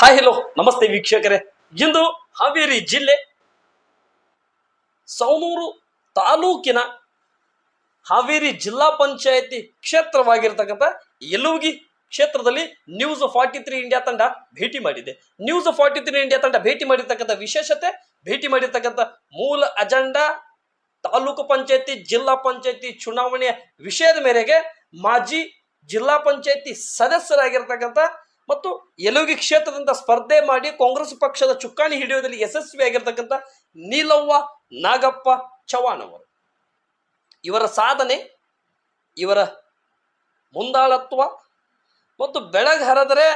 Hi hello ನಮಸ್ತೆ ವೀಕ್ಷಕರೇ. ಇಂದು ಹಾವೇರಿ ಜಿಲ್ಲೆ ಸೌಮೂರು ತಾಲೂಕಿನ ಹಾವೇರಿ ಜಿಲ್ಲಾ ಪಂಚಾಯತಿ ಕ್ಷೇತ್ರವಾಗಿರ್ತಕ್ಕಂಥ ಯಲುಗಿ ಕ್ಷೇತ್ರದಲ್ಲಿ ನ್ಯೂಸ್ ಫಾರ್ಟಿ ತ್ರೀ ಇಂಡಿಯಾ ತಂಡ ಭೇಟಿ ಮಾಡಿದೆ. ನ್ಯೂಸ್ ಫಾರ್ಟಿ ತ್ರೀ ಇಂಡಿಯಾ ತಂಡ ಭೇಟಿ ಮಾಡಿರ್ತಕ್ಕಂಥ ವಿಶೇಷತೆ, ಭೇಟಿ ಮಾಡಿರ್ತಕ್ಕಂಥ ಮೂಲ ಅಜೆಂಡಾ ತಾಲೂಕು ಪಂಚಾಯತಿ, ಜಿಲ್ಲಾ ಪಂಚಾಯತಿ ಚುನಾವಣೆಯ ವಿಷಯದ ಮೇರೆಗೆ ಮಾಜಿ ಜಿಲ್ಲಾ ಪಂಚಾಯತಿ ಸದಸ್ಯರಾಗಿರ್ತಕ್ಕಂಥ ಮತ್ತು ಯಲುಗಿ ಕ್ಷೇತ್ರದಿಂದ ಸ್ಪರ್ಧೆ ಮಾಡಿ ಕಾಂಗ್ರೆಸ್ ಪಕ್ಷದ ಚುಕ್ಕಾಣಿ ಹಿಡಿಯೋದಲ್ಲಿ ಯಶಸ್ವಿಯಾಗಿರ್ತಕ್ಕಂಥ ನೀಲವ್ವ ನಾಗಪ್ಪ ಚವಾಣ್ ಅವರು. ಇವರ ಸಾಧನೆ, ಇವರ ಮುಂದಾಳತ್ವ ಮತ್ತು ಬೆಳಗ್ಗೆ ಹರಿದರೆ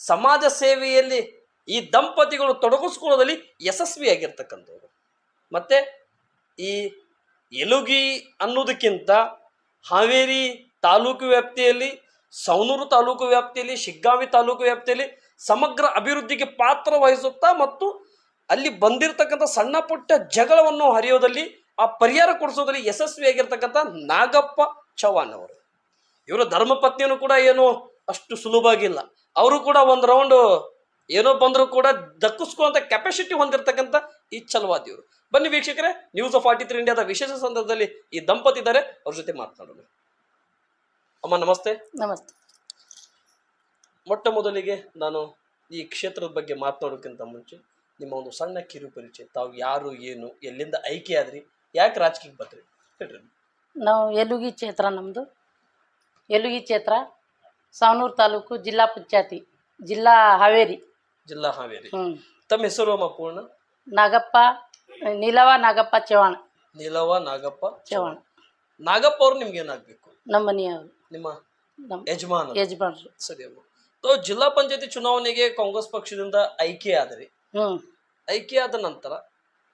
ಸಮಾಜ ಸೇವೆಯಲ್ಲಿ ಈ ದಂಪತಿಗಳು ತೊಡಗಿಸ್ಕೊಳ್ಳೋದಲ್ಲಿ ಯಶಸ್ವಿಯಾಗಿರ್ತಕ್ಕಂಥವ್ರು ಮತ್ತೆ ಈ ಎಲುಗಿ ಅನ್ನೋದಕ್ಕಿಂತ ಹಾವೇರಿ ತಾಲೂಕು ವ್ಯಾಪ್ತಿಯಲ್ಲಿ ಸವಣೂರು ತಾಲೂಕು ವ್ಯಾಪ್ತಿಯಲ್ಲಿ, ಶಿಗ್ಗಾವಿ ತಾಲೂಕು ವ್ಯಾಪ್ತಿಯಲ್ಲಿ ಸಮಗ್ರ ಅಭಿವೃದ್ಧಿಗೆ ಪಾತ್ರ ವಹಿಸುತ್ತಾ ಮತ್ತು ಅಲ್ಲಿ ಬಂದಿರತಕ್ಕಂಥ ಸಣ್ಣ ಪುಟ್ಟ ಜಗಳವನ್ನು ಹರಿಯೋದಲ್ಲಿ, ಆ ಪರಿಹಾರ ಕೊಡಿಸೋದಲ್ಲಿ ಯಶಸ್ವಿಯಾಗಿರ್ತಕ್ಕಂಥ ನಾಗಪ್ಪ ಚವಾಣ್ ಅವರು. ಇವರ ಧರ್ಮಪತ್ನಿಯನ್ನು ಕೂಡ ಏನು ಅಷ್ಟು ಸುಲಭವಾಗಿಲ್ಲ ಅವರು ಕೂಡ ಒಂದು ರೌಂಡ್ ಏನೋ ಬಂದರೂ ಕೂಡ ದಕ್ಕಿಸ್ಕೊಳ್ಳುವಂಥ ಕೆಪಾಸಿಟಿ ಹೊಂದಿರತಕ್ಕಂಥ ಈ ಛಲವಾದಿಯವರು. ಬನ್ನಿ ವೀಕ್ಷಕರೇ ನ್ಯೂಸ್ ಆಫ್ ಫಾರ್ಟಿ ತ್ರೀ ಇಂಡಿಯಾದ ವಿಶೇಷ ಸಂದರ್ಭದಲ್ಲಿ ಈ ದಂಪತಿ ಇದ್ದಾರೆ ಅವ್ರ ಜೊತೆ ಮಾತನಾಡೋಣ. ಅಮ್ಮ ನಮಸ್ತೆ. ನಮಸ್ತೆ. ಮೊಟ್ಟ ಮೊದಲಿಗೆ ನಾನು ಈ ಕ್ಷೇತ್ರದ ಬಗ್ಗೆ ಮಾತನಾಡೋಕ್ಕಿಂತ ಮುಂಚೆ ನಿಮ್ಮ ಒಂದು ಸಣ್ಣ ಕಿರು ಪರಿಚಯ ತಾವು ಯಾರು ಏನು ಎಲ್ಲಿಂದ ಆಯ್ಕೆ ಆದ್ರಿ ಯಾಕೆ ರಾಜಕೀಯಕ್ಕೆ ಬರ್ತೀರಿ? ಹೇಳ್ರಿ ನಾವು ಎಲುಗಿ ಕ್ಷೇತ್ರ ನಮ್ಮದು ಎಲುಗಿ ಕ್ಷೇತ್ರ ಸಾವನೂರು ತಾಲೂಕು ಜಿಲ್ಲಾ ಪಂಚಾಯತಿ ಜಿಲ್ಲಾ ಹಾವೇರಿ. ಜಿಲ್ಲಾ ಹಾವೇರಿ. ಹ್ಞೂ ತಮ್ಮ ಹೆಸರು ಅಮ್ಮ ಪೂರ್ಣ? ನಾಗಪ್ಪ ನೀಲವ ನಾಗಪ್ಪ ಚವಾಣ ನೀಲವ ನಾಗಪ್ಪ ಚವಾಣ ನಾಗಪ್ಪ ಅವ್ರು ನಿಮ್ಗೆ ಏನಾಗಬೇಕು? ನಮ್ಮ ಮನೆಯವರು. ನಿಮ್ಮ ಯಜಮಾನ ಯಜಮಾನ್ರು. ಸರಿ ಅಮ್ಮ. ಸೊ ಜಿಲ್ಲಾ ಪಂಚಾಯತಿ ಚುನಾವಣೆಗೆ ಕಾಂಗ್ರೆಸ್ ಪಕ್ಷದಿಂದ ಆಯ್ಕೆ ಆದ್ರಿ ಹ್ಞೂ ಆಯ್ಕೆ ಆದ ನಂತರ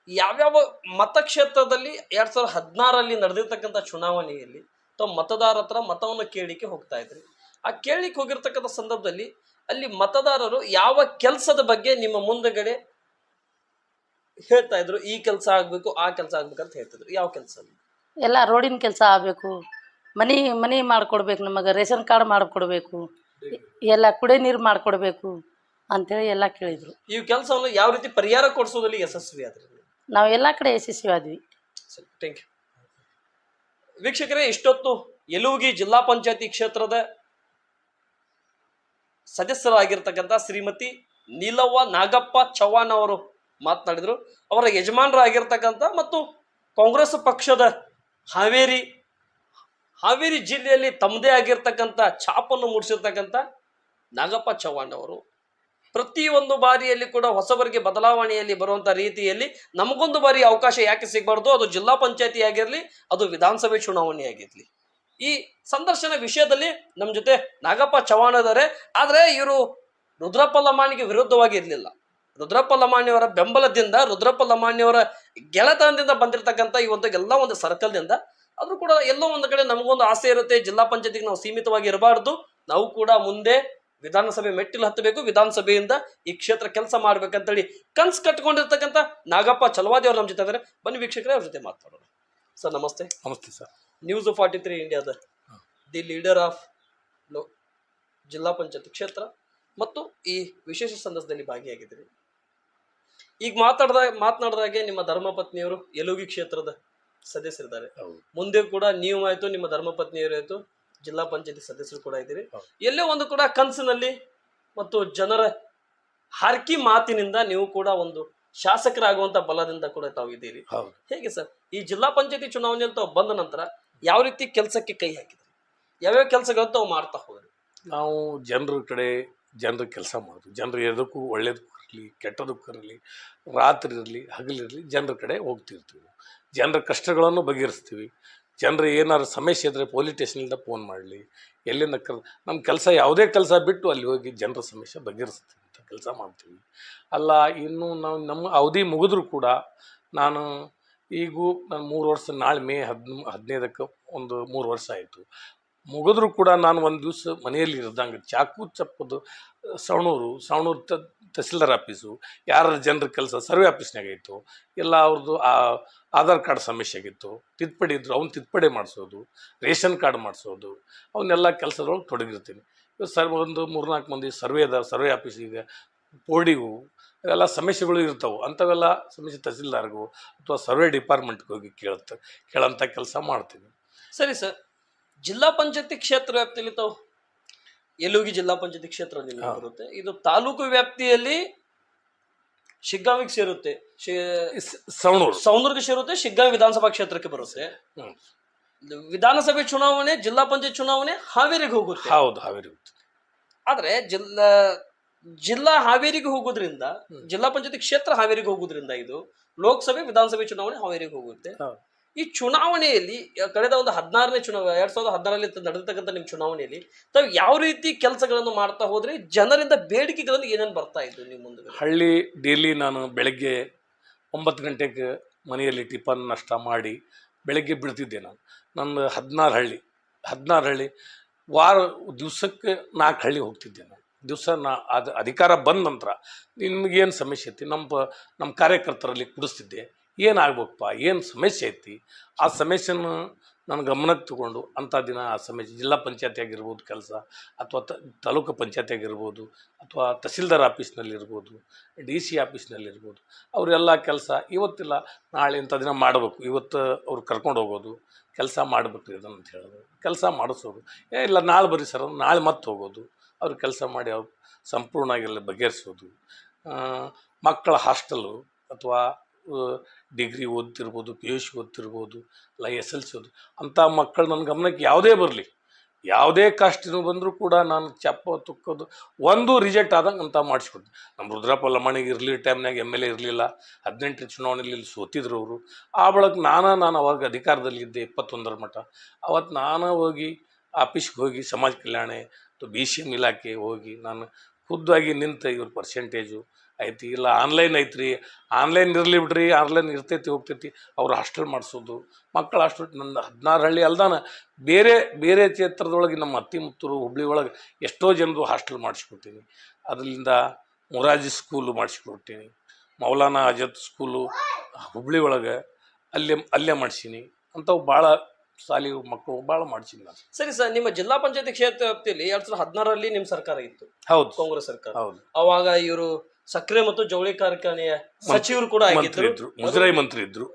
ಯಾವ್ಯಾವ ಮತಕ್ಷೇತ್ರದಲ್ಲಿ ಎರಡ್ ಸಾವಿರದ ಹದಿನಾರಲ್ಲಿ ನಡೆದಿರ್ತಕ್ಕಂಥ ಚುನಾವಣೆಯಲ್ಲಿ ತಾವು ಮತದಾರ ಹತ್ರ ಮತವನ್ನು ಕೇಳಿಕೆ ಹೋಗ್ತಾ ಇದ್ರಿ. ಆ ಕೇಳಿಕೆ ಹೋಗಿರ್ತಕ್ಕಂಥ ಸಂದರ್ಭದಲ್ಲಿ ಅಲ್ಲಿ ಮತದಾರರು ಯಾವ ಕೆಲಸದ ಬಗ್ಗೆ ನಿಮ್ಮ ಮುಂದಗಡೆ ಹೇಳ್ತಾ ಇದ್ರು ಈ ಕೆಲಸ ಆಗ್ಬೇಕು ಆ ಕೆಲಸ ಆಗ್ಬೇಕಂತ ಅಂತ ಹೇಳ್ತಿದ್ರು. ಯಾವ ಕೆಲಸ ಎಲ್ಲ ರೋಡಿನ ಕೆಲಸ ಆಗಬೇಕು. ಮನೆ ಮನೆ ಮಾಡಿಕೊಡ್ಬೇಕು ನಮಗೆ ರೇಷನ್ ಕಾರ್ಡ್ ಮಾಡಿಕೊಡ್ಬೇಕು ಎಲ್ಲ ಕುಡಿಯೋ ನೀರು ಮಾಡಿಕೊಡ್ಬೇಕು ಅಂತೇಳಿ ಎಲ್ಲ ಕೇಳಿದರು. ಈ ಕೆಲಸವನ್ನು ಯಾವ ರೀತಿ ಪರಿಹಾರ ಕೊಡಿಸೋದ್ರಲ್ಲಿ ಯಶಸ್ವಿ ಆದ್ರಿ? ನಾವು ಎಲ್ಲ ಕಡೆ ಯಶಸ್ವಿ ಆದ್ವಿ. ಥ್ಯಾಂಕ್ ಯು ವೀಕ್ಷಕರೇ ಇಷ್ಟೊತ್ತು ಯಲುಗಿ ಜಿಲ್ಲಾ ಪಂಚಾಯತಿ ಕ್ಷೇತ್ರದ ಸದಸ್ಯರಾಗಿರ್ತಕ್ಕಂಥ ಶ್ರೀಮತಿ ನೀಲವ್ವ ನಾಗಪ್ಪ ಚವ್ಹಾಣ್ ಅವರು ಮಾತನಾಡಿದರು. ಅವರ ಯಜಮಾನರಾಗಿರ್ತಕ್ಕಂಥ ಮತ್ತು ಕಾಂಗ್ರೆಸ್ ಪಕ್ಷದ ಹಾವೇರಿ ಹಾವೇರಿ ಜಿಲ್ಲೆಯಲ್ಲಿ ತಮ್ಮದೇ ಆಗಿರ್ತಕ್ಕಂಥ ಛಾಪನ್ನು ಮೂಡಿಸಿರ್ತಕ್ಕಂಥ ನಾಗಪ್ಪ ಚವ್ಹಾಣ್ ಅವರು ಪ್ರತಿಯೊಂದು ಬಾರಿಯಲ್ಲಿ ಕೂಡ ಹೊಸಬರಿಗೆ ಬದಲಾವಣೆಯಲ್ಲಿ ಬರುವಂತ ರೀತಿಯಲ್ಲಿ ನಮಗೊಂದು ಬಾರಿ ಅವಕಾಶ ಯಾಕೆ ಸಿಗಬಾರ್ದು? ಅದು ಜಿಲ್ಲಾ ಪಂಚಾಯತಿ ಆಗಿರಲಿ, ಅದು ವಿಧಾನಸಭೆ ಚುನಾವಣೆ ಆಗಿರಲಿ. ಈ ಸಂದರ್ಶನ ವಿಷಯದಲ್ಲಿ ನಮ್ಮ ಜೊತೆ ನಾಗಪ್ಪ ಚವ್ಹಾಣ್ ಇದ್ದಾರೆ. ಆದರೆ ಇವರು ರುದ್ರಪ್ಪ ಲಮಾಣಿಗೆ ವಿರುದ್ಧವಾಗಿ ಇರಲಿಲ್ಲ ರುದ್ರಪ್ಪ ಲಮಾಣಿಯವರ ಬೆಂಬಲದಿಂದ, ರುದ್ರಪ್ಪ ಲಮಾಣಿಯವರ ಗೆಳೆತನದಿಂದ ಬಂದಿರತಕ್ಕಂಥ ಈ ಒಂದು ಎಲ್ಲ ಒಂದು ಸರ್ಕಲ್ದಿಂದ ಆದ್ರೂ ಕೂಡ ಎಲ್ಲೋ ಒಂದು ಕಡೆ ನಮಗೊಂದು ಆಸೆ ಇರುತ್ತೆ ಜಿಲ್ಲಾ ಪಂಚಾಯತಿಗೆ ನಾವು ಸೀಮಿತವಾಗಿ ಇರಬಾರ್ದು. ನಾವು ಕೂಡ ಮುಂದೆ ವಿಧಾನಸಭೆ ಮೆಟ್ಟಿಲು ಹತ್ತಬೇಕು. ವಿಧಾನಸಭೆಯಿಂದ ಈ ಕ್ಷೇತ್ರ ಕೆಲಸ ಮಾಡ್ಬೇಕಂತೇಳಿ ಕನ್ಸ್ ಕಟ್ಕೊಂಡಿರ್ತಕ್ಕಂಥ ನಾಗಪ್ಪ ಚಲವಾದಿ ಅವರು ನಮ್ಮ ಜೊತೆ ಇದ್ದಾರೆ. ಬನ್ನಿ ವೀಕ್ಷಕರೇ ಅವ್ರ ಜೊತೆ ಮಾತಾಡೋಣ. ಸರ್ ನಮಸ್ತೆ. ನಮಸ್ತೆ ಸರ್. ನ್ಯೂಸ್ ಫಾರ್ಟಿ ತ್ರೀ ಇಂಡಿಯಾದ ದಿ ಲೀಡರ್ ಆಫ್ ಲೋ ಜಿಲ್ಲಾ ಪಂಚಾಯತ್ ಕ್ಷೇತ್ರ ಮತ್ತು ಈ ವಿಶೇಷ ಸಂದರ್ಭದಲ್ಲಿ ಭಾಗಿಯಾಗಿದ್ದೀರಿ. ಈಗ ಮಾತಾಡ್ದಾಗ ಮಾತನಾಡಿದಾಗೆ ನಿಮ್ಮ ಧರ್ಮಪತ್ನಿಯವರು ಯಲುಗಿ ಕ್ಷೇತ್ರದ ಸದಸ್ಯರಿದ್ದಾರೆ. ಮುಂದೆ ಕೂಡ ನೀವು ಆಯ್ತು ನಿಮ್ಮ ಧರ್ಮಪತ್ನಿಯರು ಆಯ್ತು ಜಿಲ್ಲಾ ಪಂಚಾಯತಿ ಸದಸ್ಯರು ಕೂಡ ಇದ್ದೀರಿ. ಎಲ್ಲೇ ಒಂದು ಕೂಡ ಕನಸಿನಲ್ಲಿ ಮತ್ತು ಜನರ ಹಾರ್ಕಿ ಮಾತಿನಿಂದ ನೀವು ಕೂಡ ಒಂದು ಶಾಸಕರಾಗುವಂತ ಬಲದಿಂದ ಕೂಡ ತಾವು ಇದ್ದೀರಿ. ಹೇಗೆ ಸರ್? ಈ ಜಿಲ್ಲಾ ಪಂಚಾಯತಿ ಚುನಾವಣೆಯಲ್ಲಿ ತಾವು ಬಂದ ನಂತರ ಯಾವ ರೀತಿ ಕೆಲಸಕ್ಕೆ ಕೈ ಹಾಕಿದ್ರಿ? ಯಾವ್ಯಾವ ಕೆಲಸಗಳು ತಾವು ಮಾಡ್ತಾ ಹೋದ್ರಿ? ನಾವು ಜನರ ಕಡೆ ಜನರ ಕೆಲಸ ಮಾಡೋದು ಜನರು ಎದಕ್ಕೂ ಒಳ್ಳೇದಕ್ಕೂ ಇರಲಿ ಕೆಟ್ಟದಕ್ಕೂ ಇರಲಿ ರಾತ್ರಿ ಇರಲಿ ಹಗಲಿರಲಿ ಜನರ ಕಡೆ ಹೋಗ್ತಿರ್ತೀವಿ. ಜನರ ಕಷ್ಟಗಳನ್ನು ಬಗೆಹರಿಸ್ತೀವಿ. ಜನರು ಏನಾದ್ರು ಸಮಸ್ಯೆ ಇದ್ದರೆ ಪೊಲೀಸ್ ಸ್ಟೇಷನಿಂದ ಫೋನ್ ಮಾಡಲಿ, ಎಲ್ಲಿಂದ ಕರ್ ನಮ್ಮ ಕೆಲಸ ಯಾವುದೇ ಕೆಲಸ ಬಿಟ್ಟು ಅಲ್ಲಿ ಹೋಗಿ ಜನರ ಸಮಸ್ಯೆ ಬಗೆಹರಿಸ್ತೀವಿ ಅಂತ ಕೆಲಸ ಮಾಡ್ತೀವಿ. ಅಲ್ಲ, ಇನ್ನು ನಾವು ನಮ್ಮ ಅವಧಿ ಮುಗಿದ್ರೂ ಕೂಡ ನಾನು ಈಗೂ ನಾನು ಮೂರು ವರ್ಷ, ನಾಳೆ ಮೇ ಹದ್, ಹದಿನೈದಕ್ಕೆ ಒಂದು ಮೂರು ವರ್ಷ ಆಯಿತು. ಮುಗಿದ್ರೂ ಕೂಡ ನಾನು ಒಂದು ದಿವಸ ಮನೆಯಲ್ಲಿ ಇರ್ದಂಗೆ ಚಾಕು ಚಪ್ಪದು, ಸವಣೂರು ಸವಣೂರು ತಹಸೀಲ್ದಾರ್ ಆಫೀಸು ಯಾರ ಜನರ ಕೆಲಸ ಸರ್ವೆ ಆಫೀಸ್ನಾಗ ಇತ್ತು, ಎಲ್ಲ ಅವ್ರದ್ದು ಆಧಾರ್ ಕಾರ್ಡ್ ಸಮಸ್ಯೆ ಆಗಿತ್ತು ತಿದ್ದುಪಡಿ ಇದ್ರು, ಅವ್ನು ತಿದ್ದುಪಡಿ ಮಾಡಿಸೋದು, ರೇಷನ್ ಕಾರ್ಡ್ ಮಾಡಿಸೋದು ಅವನ್ನೆಲ್ಲ ಕೆಲಸದೊಳಗೆ ತೊಡಗಿರ್ತೀನಿ. ಇವತ್ತು ಸರ್ ಒಂದು ಮೂರ್ನಾಲ್ಕು ಮಂದಿ ಸರ್ವೆ ಅದ, ಸರ್ವೆ ಆಫೀಸಿಗೆ ಬೋರ್ಡಿಗೂ ಇವೆಲ್ಲ ಸಮಸ್ಯೆಗಳು ಇರ್ತಾವೆ. ಅಂಥವೆಲ್ಲ ಸಮಸ್ಯೆ ತಹಸೀಲ್ದಾರ್ಗೂ ಅಥವಾ ಸರ್ವೆ ಡಿಪಾರ್ಟ್ಮೆಂಟ್ಗೆ ಹೋಗಿ ಕೇಳುತ್ತೆ ಕೇಳೋಂಥ ಕೆಲಸ ಮಾಡ್ತೀನಿ. ಸರಿ ಸರ್. ಜಿಲ್ಲಾ ಪಂಚಾಯತಿ ಕ್ಷೇತ್ರ ವ್ಯಾಪ್ತಿಯಲ್ಲಿ ತಾವು ಯಲುಗಿ ಜಿಲ್ಲಾ ಪಂಚಾಯತಿ ಕ್ಷೇತ್ರದಲ್ಲಿ ಬರುತ್ತೆ. ಇದು ತಾಲೂಕು ವ್ಯಾಪ್ತಿಯಲ್ಲಿ ಶಿಗ್ಗಾವಿಗೆ ಸೇರುತ್ತೆ. ಸವಣೂರು. ಸೌಂದರ್ಗೆ ಸೇರುತ್ತೆ ಶಿಗ್ಗಾವಿ ವಿಧಾನಸಭಾ ಕ್ಷೇತ್ರಕ್ಕೆ ಬರುತ್ತೆ. ವಿಧಾನಸಭೆ ಚುನಾವಣೆ ಜಿಲ್ಲಾ ಪಂಚಾಯತ್ ಚುನಾವಣೆ ಹಾವೇರಿಗೆ ಹೋಗುತ್ತೆ. ಹೌದು ಹಾವೇರಿ ಆದ್ರೆ ಜಿಲ್ಲಾ ಜಿಲ್ಲಾ ಹಾವೇರಿಗೆ ಹೋಗೋದ್ರಿಂದ ಜಿಲ್ಲಾ ಪಂಚಾಯತಿ ಕ್ಷೇತ್ರ ಹಾವೇರಿಗೆ ಹೋಗೋದ್ರಿಂದ ಇದು ಲೋಕಸಭೆ ವಿಧಾನಸಭೆ ಚುನಾವಣೆ ಹಾವೇರಿಗೆ ಹೋಗುತ್ತೆ. ಈ ಚುನಾವಣೆಯಲ್ಲಿ ಕಳೆದ ಒಂದು ಹದಿನಾರನೇ ಚುನಾವಣೆ ಎರಡ್ ಸಾವಿರದ ಹದಿನಾರಲ್ಲಿ ನಡೆದಿರ್ತಕ್ಕಂಥ ನಿಮ್ಮ ಚುನಾವಣೆಯಲ್ಲಿ, ತಾವು ಯಾವ ರೀತಿ ಕೆಲಸಗಳನ್ನು ಮಾಡ್ತಾ ಹೋದ್ರೆ ಜನರಿಂದ ಬೇಡಿಕೆಗಳನ್ನು ಏನೇನು ಬರ್ತಾ ಇದ್ದು ನಿಮ್ಮ ಮುಂದೆ? ಹಳ್ಳಿ, ಡೈಲಿ ನಾನು ಬೆಳಗ್ಗೆ ಒಂಬತ್ತು ಗಂಟೆಗೆ ಮನೆಯಲ್ಲಿ ಟಿಫನ್ ನಷ್ಟ ಮಾಡಿ ಬೆಳಗ್ಗೆ ಬಿಡ್ತಿದ್ದೆ ನಾನು. ನನ್ನ ಹದಿನಾರು ಹಳ್ಳಿ ಹದಿನಾರು ಹಳ್ಳಿ, ವಾರ, ದಿವ್ಸಕ್ಕೆ ನಾಲ್ಕು ಹಳ್ಳಿ ಹೋಗ್ತಿದ್ದೆ ನಾನು. ದಿವಸ ನಾ, ಅದು ಅಧಿಕಾರ ಬಂದ ನಂತರ ನಿಮಗೇನು ಸಮಸ್ಯೆ ಐತಿ? ನಮ್ಮ ನಮ್ಮ ಕಾರ್ಯಕರ್ತರಲ್ಲಿ ಕುಡಿಸ್ತಿದ್ದೆ. ಏನಾಗ್ಬೇಕಪ್ಪ? ಏನು ಸಮಸ್ಯೆ ಐತಿ? ಆ ಸಮಸ್ಯೆನ ನನ್ನ ಗಮನಕ್ಕೆ ತಗೊಂಡು ಅಂಥ ದಿನ ಆ ಸಮಸ್ಯೆ ಜಿಲ್ಲಾ ಪಂಚಾಯತಿ ಆಗಿರ್ಬೋದು ಕೆಲಸ ಅಥವಾ ತ, ತಾಲೂಕು ಪಂಚಾಯತಿ ಆಗಿರ್ಬೋದು ಅಥವಾ ತಹಸೀಲ್ದಾರ್ ಆಫೀಸ್ನಲ್ಲಿ ಇರ್ಬೋದು, ಡಿ ಸಿ ಆಫೀಸ್ನಲ್ಲಿ ಇರ್ಬೋದು, ಅವರೆಲ್ಲ ಕೆಲಸ ಇವತ್ತಿಲ್ಲ, ನಾಳೆ ಇಂಥ ದಿನ ಮಾಡಬೇಕು. ಇವತ್ತು ಅವ್ರು ಕರ್ಕೊಂಡು ಹೋಗೋದು, ಕೆಲಸ ಮಾಡಬೇಕು ಇದನ್ನು ಅಂತ ಹೇಳೋದು, ಕೆಲಸ ಮಾಡಿಸೋದು. ಏ ಇಲ್ಲ, ನಾಳೆ ಬರ್ರಿ ಸರ್ ನಾಳೆ ಮತ್ತೆ ಹೋಗೋದು. ಅವ್ರು ಕೆಲಸ ಮಾಡಿ ಅವ್ರು ಸಂಪೂರ್ಣವಾಗಿ ಎಲ್ಲ ಬಗೆಹರಿಸೋದು. ಮಕ್ಕಳ ಹಾಸ್ಟೆಲು ಅಥವಾ ಡಿಗ್ರಿ ಓದ್ತಿರ್ಬೋದು ಪಿ ಯು ಸಿ ಓದ್ತಿರ್ಬೋದು, ಇಲ್ಲ ಎಸ್ ಎಲ್ ಸಿ ಓದು ಅಂಥ ಮಕ್ಕಳು ನನ್ನ ಗಮನಕ್ಕೆ ಯಾವುದೇ ಬರಲಿ. ಯಾವುದೇ ಕಾಸ್ಟಿನೂ ಬಂದರೂ ಕೂಡ ನಾನು ಚಪ್ಪ, ತುಕ್ಕೋದು, ಒಂದು ರಿಜೆಕ್ಟ್ ಆದಂಗೆ ಅಂತ ಮಾಡಿಸ್ಕೊಡ್ತೀನಿ. ನಮ್ಮ ರುದ್ರಪ್ಪ ಲಮಾಣಿಗೆ ಇರಲಿ ಟೈಮ್ನಾಗ ಎಂ ಎಲ್ ಎ ಇರಲಿಲ್ಲ, ಹದಿನೆಂಟರ ಚುನಾವಣೆಯಲ್ಲಿ ಸೋತಿದ್ರು ಅವರು. ಆ ಬಳಕ ನಾನು ನಾನು ಅವಾಗ ಅಧಿಕಾರದಲ್ಲಿದ್ದೆ ಇಪ್ಪತ್ತೊಂದರ ಮಟ್ಟ ಅವತ್ತು ನಾನು ಹೋಗಿ ಆಫೀಸ್ಗೆ ಹೋಗಿ, ಸಮಾಜ ಕಲ್ಯಾಣ, ಅಥವಾ ಬಿ ಸಿ ಎಂ ಇಲಾಖೆ ಹೋಗಿ ನಾನು ಖುದ್ದಾಗಿ ನಿಂತ ಇವ್ರ ಪರ್ಸೆಂಟೇಜು ಐತಿ? ಇಲ್ಲ ಆನ್ಲೈನ್ ಐತ್ರಿ. ಆನ್ಲೈನ್ ಇರಲಿ ಬಿಡ್ರಿ ಆನ್ಲೈನ್ ಇರ್ತೈತಿ ಹೋಗ್ತೈತಿ. ಅವ್ರು ಹಾಸ್ಟೆಲ್ ಮಾಡಿಸೋದು. ಮಕ್ಕಳು ಹಾಸ್ಟೆಲ್ ನನ್ನ ಹದಿನಾರು ಹಳ್ಳಿ ಅಲ್ದಾನ. ಬೇರೆ ಬೇರೆ ಕ್ಷೇತ್ರದೊಳಗೆ ನಮ್ಮ ಅತ್ತಿಮುತ್ತೂರು ಹುಬ್ಳಿ ಒಳಗೆ ಎಷ್ಟೋ ಜನರು ಹಾಸ್ಟೆಲ್ ಮಾಡಿಸ್ಕೊಡ್ತೀನಿ. ಅದರಿಂದ ಮೊರಾಜಿ ಸ್ಕೂಲು ಮಾಡಿಸ್ಕೊಡ್ತೀನಿ. ಮೌಲಾನಾ ಆಜಾದ್ ಸ್ಕೂಲು ಹುಬ್ಳಿ ಒಳಗೆ ಅಲ್ಲೇ ಅಲ್ಲೇ ಮಾಡಿಸೀನಿ. ಅಂಥವು ಭಾಳ ಶಾಲಿ ಮಕ್ಕಳು ಭಾಳ ಮಾಡಿಸೀನಿ ನಾನು. ಸರಿ ಸರ್ ನಿಮ್ಮ ಜಿಲ್ಲಾ ಪಂಚಾಯತಿ ಕ್ಷೇತ್ರ ವ್ಯಾಪ್ತಿಯಲ್ಲಿ ಎರಡ್ ಸಾವಿರದ ಹದಿನಾರರಲ್ಲಿ ನಿಮ್ಮ ಸರ್ಕಾರ ಇತ್ತು. ಹೌದು. ಕಾಂಗ್ರೆಸ್ ಸರ್ಕಾರ. ಹೌದು. ಅವಾಗ ಇವರು ಸಕ್ಕರೆ ಮತ್ತು ಜವಳಿ ಕಾರ್ಖಾನೆಯ ಸಚಿವರು ಕೂಡ ಮಂತ್ರಿ ಆಗಿದ್ರು ಇದ್ರು ಮುಜರಾಯಿ ಮಂತ್ರಿ ಇದ್ರು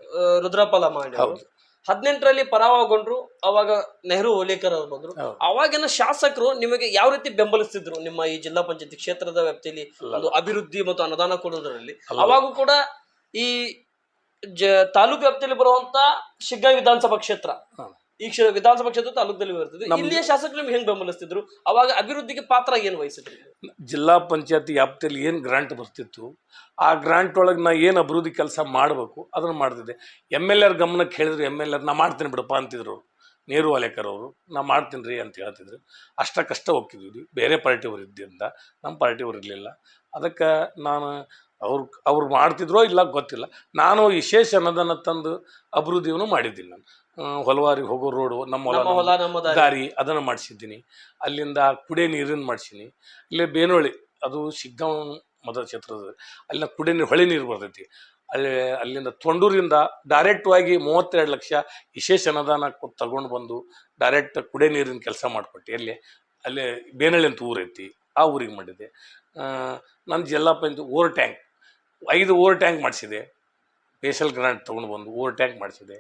ರುದ್ರಪಾಲ ಹೌದು. ಹದಿನೆಂಟರಲ್ಲಿ ಪರಾವಗೊಂಡ್ರು ಅವಾಗ ನೆಹರು ಓಲೇಕರ್ ಅವರು ಬಂದ್ರು ಹೌದು. ಅವಾಗಿನ ಶಾಸಕರು ನಿಮಗೆ ಯಾವ ರೀತಿ ಬೆಂಬಲಿಸ್ತಿದ್ರು ನಿಮ್ಮ ಈ ಜಿಲ್ಲಾ ಪಂಚಾಯತಿ ಕ್ಷೇತ್ರದ ವ್ಯಾಪ್ತಿಯಲ್ಲಿ. ಒಂದು ಅಭಿವೃದ್ಧಿ ಮತ್ತು ಅನುದಾನ ಕೊಡೋದ್ರಲ್ಲಿ ಅವಾಗೂ ಕೂಡ ಈ ಜ ತಾಲೂಕು ವ್ಯಾಪ್ತಿಯಲ್ಲಿ ಬರುವಂತ ಶಿಗ್ಗಾ ವಿಧಾನಸಭಾ ಕ್ಷೇತ್ರ ಹಾ. ಈ ಕ್ಷೇತ್ರ ವಿಧಾನಸಭಾ ಕ್ಷೇತ್ರ ತಾಲೂಕದಲ್ಲಿ ಬರ್ತದೆ. ಇಲ್ಲಿಯ ಶಾಸಕರು ನಿಮ್ಗೆ ಹೆಂಗ್ ಬೆಂಬಲಿಸ್ತಿದ್ರು? ಅವಾಗ ಅಭಿವೃದ್ಧಿಗೆ ಪಾತ್ರ ಏನು ವಹಿಸಿದ್ರು? ಜಿಲ್ಲಾ ಪಂಚಾಯತಿ ವ್ಯಾಪ್ತಿಯಲ್ಲಿ ಏನು ಗ್ರಾಂಟ್ ಬರ್ತಿತ್ತು ಆ ಗ್ರಾಂಟ್ ಒಳಗೆ ನಾ ಏನು ಅಭಿವೃದ್ಧಿ ಕೆಲಸ ಮಾಡಬೇಕು ಅದನ್ನು ಮಾಡ್ತಿದ್ದೆ. ಎಂ ಎಲ್ ಎರ್ ಗಮನಕ್ಕೆ ಹೇಳಿದ್ರು ಎಂ ಎಲ್ ಎರ್ ನಾ ಮಾಡ್ತೀನಿ ಬಿಡಪ್ಪ ಅಂತಿದ್ರು. ನೀರು ವಾಲೇಕರ್ ಅವರು ನಾ ಮಾಡ್ತೀನಿ ರೀ ಅಂತ ಹೇಳ್ತಿದ್ರು. ಅಷ್ಟಕ್ಕಷ್ಟ ಹೋಗ್ತಿದ್ವಿ. ಬೇರೆ ಪಾರ್ಟಿಯವರು ಇದ್ದಿಂದ ನಮ್ಮ ಪಾರ್ಟಿಯವರು ಇರಲಿಲ್ಲ. ಅದಕ್ಕೆ ನಾನು ಅವ್ರು ಅವ್ರು ಮಾಡ್ತಿದ್ರೋ ಇಲ್ಲ ಗೊತ್ತಿಲ್ಲ. ನಾನು ವಿಶೇಷ ಅನ್ನೋದನ್ನು ತಂದು ಅಭಿವೃದ್ಧಿಯನ್ನು ಮಾಡಿದ್ದೀನಿ ನಾನು. ಹೊಲವಾರಿಗೆ ಹೋಗೋ ರೋಡು ನಮ್ಮ ಹೊಲ ನಮ್ಮ ದಾರಿ. ಅದನ್ನು ಮಾಡಿಸಿದ್ದೀನಿ. ಅಲ್ಲಿಂದ ಕುಡಿಯೋ ನೀರನ್ನ ಮಾಡಿಸೀನಿ. ಇಲ್ಲೇ ಬೇನೋಳಿ ಅದು ಶಿಗ್ಗಾಂವ್ ಮತ ಕ್ಷೇತ್ರದ ಅಲ್ಲಿನ ಕುಡೆ ನೀರು ಹೊಳೆ ನೀರು ಬರ್ತೈತಿ. ಅಲ್ಲಿ ಅಲ್ಲಿಂದ ತೊಂಡೂರಿಂದ ಡೈರೆಕ್ಟ್ವಾಗಿ ಮೂವತ್ತೆರಡು ಲಕ್ಷ ವಿಶೇಷ ಅನುದಾನ ಕೊಟ್ಟು ತಗೊಂಡು ಬಂದು ಡೈರೆಕ್ಟ್ ಕುಡಿಯೋ ನೀರಿನ ಕೆಲಸ ಮಾಡಿಕೊಟ್ಟೆ. ಅಲ್ಲಿ ಅಲ್ಲೇ ಬೇನಳ್ಳಿ ಅಂತ ಊರೈತಿ. ಆ ಊರಿಗೆ ಮಾಡಿದೆ. ನನ್ನ ಜಿಲ್ಲಾ ಪಂಚಾಯತ್ ಓವರ್ ಟ್ಯಾಂಕ್ ಐದು ಓವರ್ ಟ್ಯಾಂಕ್ ಮಾಡಿಸಿದೆ. ಸ್ಪೆಷಲ್ ಗ್ರಾಂಟ್ ತೊಗೊಂಡು ಬಂದು ಓವರ್ ಟ್ಯಾಂಕ್ ಮಾಡಿಸಿದೆ.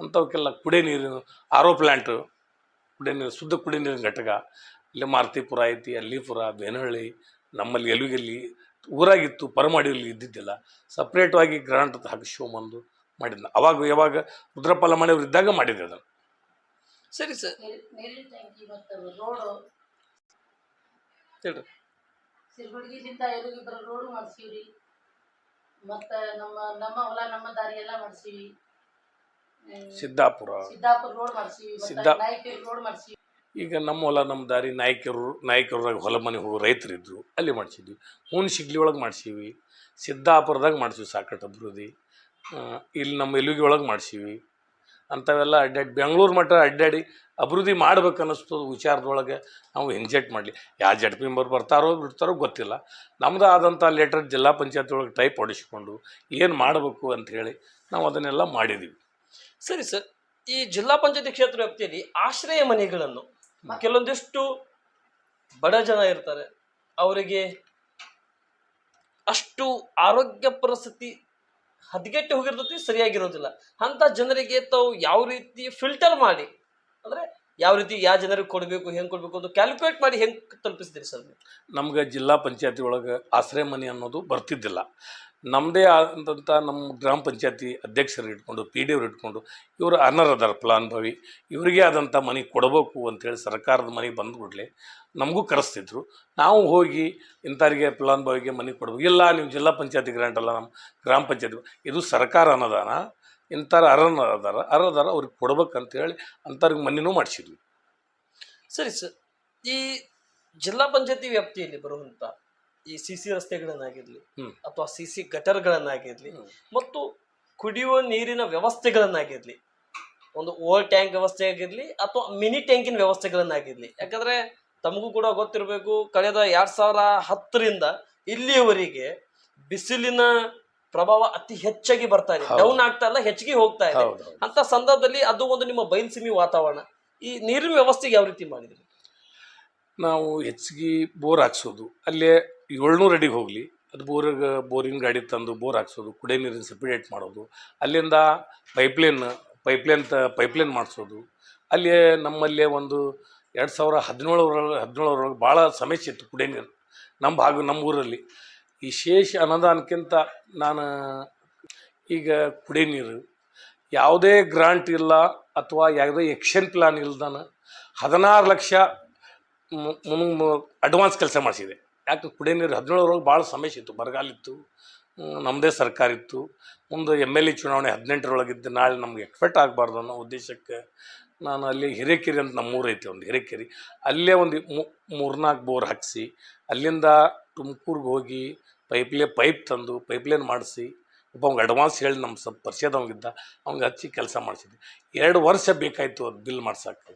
ಅಂಥವಕ್ಕೆಲ್ಲ ಕುಡಿಯೋ ನೀರಿನ ಆರೋ ಪ್ಲ್ಯಾಂಟು ಕುಡಿಯೋ ನೀರು ಶುದ್ಧ ಕುಡಿಯೋ ನೀರಿನ ಘಟಕ. ಇಲ್ಲಿ ಮಾರುತಿಪುರ ಐತಿ ಅಲ್ಲಿಪುರ ಬೇನಹಳ್ಳಿ ನಮ್ಮಲ್ಲಿ ಎಲುಗಲ್ಲಿ ಊರಾಗಿತ್ತು ಪರಮಾಡಿಯಲ್ಲಿ ಇದ್ದಿದ್ದಿಲ್ಲ. ಸಪ್ರೇಟ್ವಾಗಿ ಗ್ರಾಂಟ್ ಹಾಕಿಸ್ಕೊಂಬಂದು ಮಾಡಿದ್ನ. ಅವಾಗ ಯಾವಾಗ ರುದ್ರಪಾಲ ಲಮಾಣಿಯವ್ರು ಇದ್ದಾಗ ಮಾಡಿದ್ದೆ ಅದನ್ನು. ಸರಿ ಸರ್. ನೀರಿನ ಟ್ಯಾಂಕಿ ಮತ್ತು ರೋಡು ಹೇಳ್ರಿ ಸಿರ್ಗುಡ್ಗಿಲಿಂದ ಎಲ್ಲಿಗೆ ಬರೋ ರೋಡು ಮಾಡ್ಸೀವ್ರಿ ಮತ್ತು ನಮ್ಮ ನಮ್ಮ ಹೊಲ ನಮ್ಮ ದಾರಿ ಎಲ್ಲ ಮಾಡ್ಸೀವಿ. ಸಿದ್ದಾಪುರ. ಸಿದ್ದಾಪುರ ರೋಡ್ ಮಾಡ್ಸೀವಿ ಸಿದ್ದಾ- ಮತ್ತು ರೋಡ್ ಮಾಡ್ಸಿ ಈಗ ನಮ್ಮ ಹೊಲ ನಮ್ಮ ದಾರಿ ನಾಯಕರು ನಾಯಕರದಾಗ ಹೊಲ ಮನೆ ಹೋಗೋ ರೈತರಿದ್ದರು ಅಲ್ಲಿ ಮಾಡಿಸಿದ್ವಿ. ಹೂನ್ ಶಿಗ್ಲಿ ಒಳಗೆ ಮಾಡಿಸೀವಿ. ಸಿದ್ದಾಪುರದಾಗ ಮಾಡ್ಸೀವಿ ಸಾಕಷ್ಟು ಅಭಿವೃದ್ಧಿ. ಇಲ್ಲಿ ನಮ್ಮ ಎಲುಗಿ ಒಳಗೆ ಮಾಡಿಸೀವಿ. ಅಂಥವೆಲ್ಲ ಅಡ್ಡಾಡಿ, ಬೆಂಗಳೂರು ಮಟ್ಟ ಅಡ್ಡಾಡಿ ಅಭಿವೃದ್ಧಿ ಮಾಡ್ಬೇಕು ಅನ್ನಿಸ್ತದ ವಿಚಾರದೊಳಗೆ ನಾವು ಎಂಜೆಟ್ ಮಾಡಲಿ. ಯಾವ ಜಡ್ ಮೆಂಬರ್ ಬರ್ತಾರೋ ಬಿಡ್ತಾರೋ ಗೊತ್ತಿಲ್ಲ. ನಮ್ಮದು ಆದಂಥ ಲೆಟರ್ ಜಿಲ್ಲಾ ಪಂಚಾಯತ್ ಒಳಗೆ ಟೈಪ್ ಹೊಡಿಸ್ಕೊಂಡು ಏನು ಮಾಡಬೇಕು ಅಂತ ಹೇಳಿ ನಾವು ಅದನ್ನೆಲ್ಲ ಮಾಡಿದ್ದೀವಿ ಸರಿ ಸರ್, ಈ ಜಿಲ್ಲಾ ಪಂಚಾಯತಿ ಕ್ಷೇತ್ರ ವ್ಯಾಪ್ತಿಯಲ್ಲಿ ಆಶ್ರಯ ಮನೆಗಳನ್ನು ಕೆಲವೊಂದಿಷ್ಟು ಬಡ ಜನ ಇರ್ತಾರೆ. ಅವರಿಗೆ ಅಷ್ಟು ಆರೋಗ್ಯ ಪರಿಸ್ಥಿತಿ ಹದಗೆಟ್ಟು ಹೋಗಿರ್ತೈತಿ, ಸರಿಯಾಗಿರೋದಿಲ್ಲ. ಅಂತ ಜನರಿಗೆ ತಾವು ಯಾವ ರೀತಿ ಫಿಲ್ಟರ್ ಮಾಡಿ, ಅಂದ್ರೆ ಯಾವ ರೀತಿ ಯಾವ ಜನರಿಗೆ ಕೊಡಬೇಕು, ಹೆಂಗೆ ಕೊಡಬೇಕು ಅಂತ ಕ್ಯಾಲ್ಕುಲೇಟ್ ಮಾಡಿ ಹೆಂಗೆ ತಲುಪಿಸ್ತೀರಿ ಸರ್ ನಮ್ಗೆ ಜಿಲ್ಲಾ ಪಂಚಾಯತಿ ಒಳಗೆ ಆಶ್ರಯ ಮನೆ ಅನ್ನೋದು ಬರ್ತಿದ್ದಿಲ್ಲ. ನಮ್ಮದೇ ಆದಂಥ ನಮ್ಮ ಗ್ರಾಮ ಪಂಚಾಯತಿ ಅಧ್ಯಕ್ಷರು ಇಟ್ಕೊಂಡು ಪಿ ಡಿ ಅವ್ರು ಇಟ್ಕೊಂಡು, ಇವರು ಅನರ್ ಅದಾರ ಫಲಾನುಭವಿ, ಇವರಿಗೆ ಆದಂಥ ಮನೆ ಕೊಡಬೇಕು ಅಂತೇಳಿ ಸರ್ಕಾರದ ಮನೆ ಬಂದ್ಬಿಡ್ಲೆ ನಮಗೂ ಕರೆಸ್ತಿದ್ರು. ನಾವು ಹೋಗಿ ಇಂಥವ್ರಿಗೆ ಫಲಾನುಭವಿಗೆ ಮನೆ ಕೊಡಬೇಕು. ಇಲ್ಲ, ನೀವು ಜಿಲ್ಲಾ ಪಂಚಾಯತಿ ಗ್ರಾಂಟ್ ಅಲ್ಲ, ನಮ್ಮ ಗ್ರಾಮ ಪಂಚಾಯತಿ ಇದು ಸರ್ಕಾರ ಅನುದಾನ ಇಂಥರ ಅರನ್ ಅರ್ಹದಾರ ಅವ್ರಿಗೆ ಕೊಡ್ಬೇಕಂತೇಳಿ ಅಂಥವ್ರಿಗೆ ಮನೆಯೂ ಮಾಡಿಸಿದ್ವಿ. ಸರಿ ಸರ್, ಈ ಜಿಲ್ಲಾ ಪಂಚಾಯತಿ ವ್ಯಾಪ್ತಿಯಲ್ಲಿ ಬರುವಂತ ಈ ಸಿ ಸಿ ರಸ್ತೆಗಳನ್ನಾಗಿರ್ಲಿ ಅಥವಾ ಸಿ ಸಿ ಗಟರ್ಗಳನ್ನಾಗಿರ್ಲಿ. ಮತ್ತು ಕುಡಿಯುವ ನೀರಿನ ವ್ಯವಸ್ಥೆಗಳನ್ನಾಗಿರ್ಲಿ ಒಂದು ಓಲ್ ಟ್ಯಾಂಕ್ ವ್ಯವಸ್ಥೆ ಆಗಿರ್ಲಿ ಅಥವಾ ಮಿನಿ ಟ್ಯಾಂಕಿನ ವ್ಯವಸ್ಥೆಗಳನ್ನಾಗಿರ್ಲಿ. ಯಾಕಂದ್ರೆ ತಮಗೂ ಕೂಡ ಗೊತ್ತಿರಬೇಕು ಕಳೆದ ಎರಡ್ ಸಾವಿರ ಹತ್ತರಿಂದ ಇಲ್ಲಿಯವರೆಗೆ ಬಿಸಿಲಿನ ಪ್ರಭಾವ ಅತಿ ಹೆಚ್ಚಾಗಿ ಬರ್ತಾ ಇದೆ. ಡೌನ್ ಆಗ್ತಾ ಇಲ್ಲ ಹೆಚ್ಚಿಗೆ ಹೋಗ್ತಾ ಇದೆ. ಅಂತ ಸಂದರ್ಭದಲ್ಲಿ ಅದು ಒಂದು ನಿಮ್ಮ ಬಯಲ್ಸೀಮಿ ವಾತಾವರಣ. ಈ ನೀರಿನ ವ್ಯವಸ್ಥೆಗೆ ಯಾವ ರೀತಿ ಮಾಡಿದ್ರಿ? ನಾವು ಹೆಚ್ಚಿಗೆ ಬೋರ್ ಹಾಕ್ಸೋದು. ಅಲ್ಲೇ ಏಳ್ನೂರು ಅಡಿಗೆ ಹೋಗಲಿ. ಅದು ಬೋರಿಗೆ ಬೋರಿನ ಗಾಡಿ ತಂದು ಬೋರ್ ಹಾಕ್ಸೋದು, ಕುಡಿಯೋ ನೀರಿನ ಸಪ್ರೇಟ್ ಮಾಡೋದು, ಅಲ್ಲಿಂದ ಪೈಪ್ಲೈನ್ ಪೈಪ್ಲೈನ್ ತ ಪೈಪ್ಲೈನ್ ಮಾಡಿಸೋದು. ಅಲ್ಲಿ ನಮ್ಮಲ್ಲೇ ಒಂದು ಎರಡು ಸಾವಿರ ಹದಿನೇಳರೊಳಗೆ ಹದಿನೇಳರೊಳಗೆ ಭಾಳ ಸಮಸ್ಯೆ ಇತ್ತು ಕುಡಿಯೋ ನೀರು. ನಮ್ಮ ಭಾಗ, ನಮ್ಮ ಊರಲ್ಲಿ. ವಿಶೇಷ ಅನುದಾನಕ್ಕಿಂತ ನಾನು ಈಗ ಕುಡಿಯೋ ನೀರು ಯಾವುದೇ ಗ್ರಾಂಟ್ ಇಲ್ಲ ಅಥವಾ ಯಾವುದೇ ಎಕ್ಷನ್ ಪ್ಲಾನ್ ಇಲ್ದಾನ ಹದಿನಾರು ಲಕ್ಷ ಅಡ್ವಾನ್ಸ್ ಕೆಲಸ ಮಾಡಿಸಿದೆ. ಯಾಕೆ ಕುಡಿಯೋ ನೀರು ಹದಿನೇಳರೊಳಗೆ ಭಾಳ ಸಮಸ್ಯೆ ಇತ್ತು, ಬರಗಾಲ ಇತ್ತು ನಮ್ಮದೇ ಸರ್ಕಾರ ಇತ್ತು. ಮುಂದೆ ಎಂ ಎಲ್ ಎ ಚುನಾವಣೆ ಹದಿನೆಂಟರೊಳಗಿದ್ದು ನಾಳೆ ನಮ್ಗೆ ಎಕ್ಸ್ಪೆಕ್ಟ್ ಆಗಬಾರ್ದು ಅನ್ನೋ ಉದ್ದೇಶಕ್ಕೆ ನಾನು ಅಲ್ಲಿ ಹಿರೇಕೆರೆ ಅಂತ ನಮ್ಮೂರು ಐತೆ ಒಂದು ಹಿರೇಕೆರೆ. ಅಲ್ಲೇ ಒಂದು ಮೂರ್ನಾಲ್ಕು ಬೋರ್ ಹಾಕಿಸಿ, ಅಲ್ಲಿಂದ ತುಮಕೂರಿಗೆ ಹೋಗಿ ಪೈಪ್ಲೇ ಪೈಪ್ ತಂದು ಪೈಪ್ಲೈನ್ ಮಾಡಿಸಿ, ಒಬ್ಬ ಅವ್ಗೆ ಅಡ್ವಾನ್ಸ್ ಹೇಳಿ ನಮ್ಮ ಸ್ವಲ್ಪ ಪರಿಚಯದವಂಗಿದ್ದ ಅವ್ನಿಗೆ ಹಚ್ಚಿ ಕೆಲಸ ಮಾಡಿಸಿದ್ದೆ. ಎರಡು ವರ್ಷ ಬೇಕಾಯಿತು ಅದು ಬಿಲ್ ಮಾಡ್ಸೋಕ್ಕೆ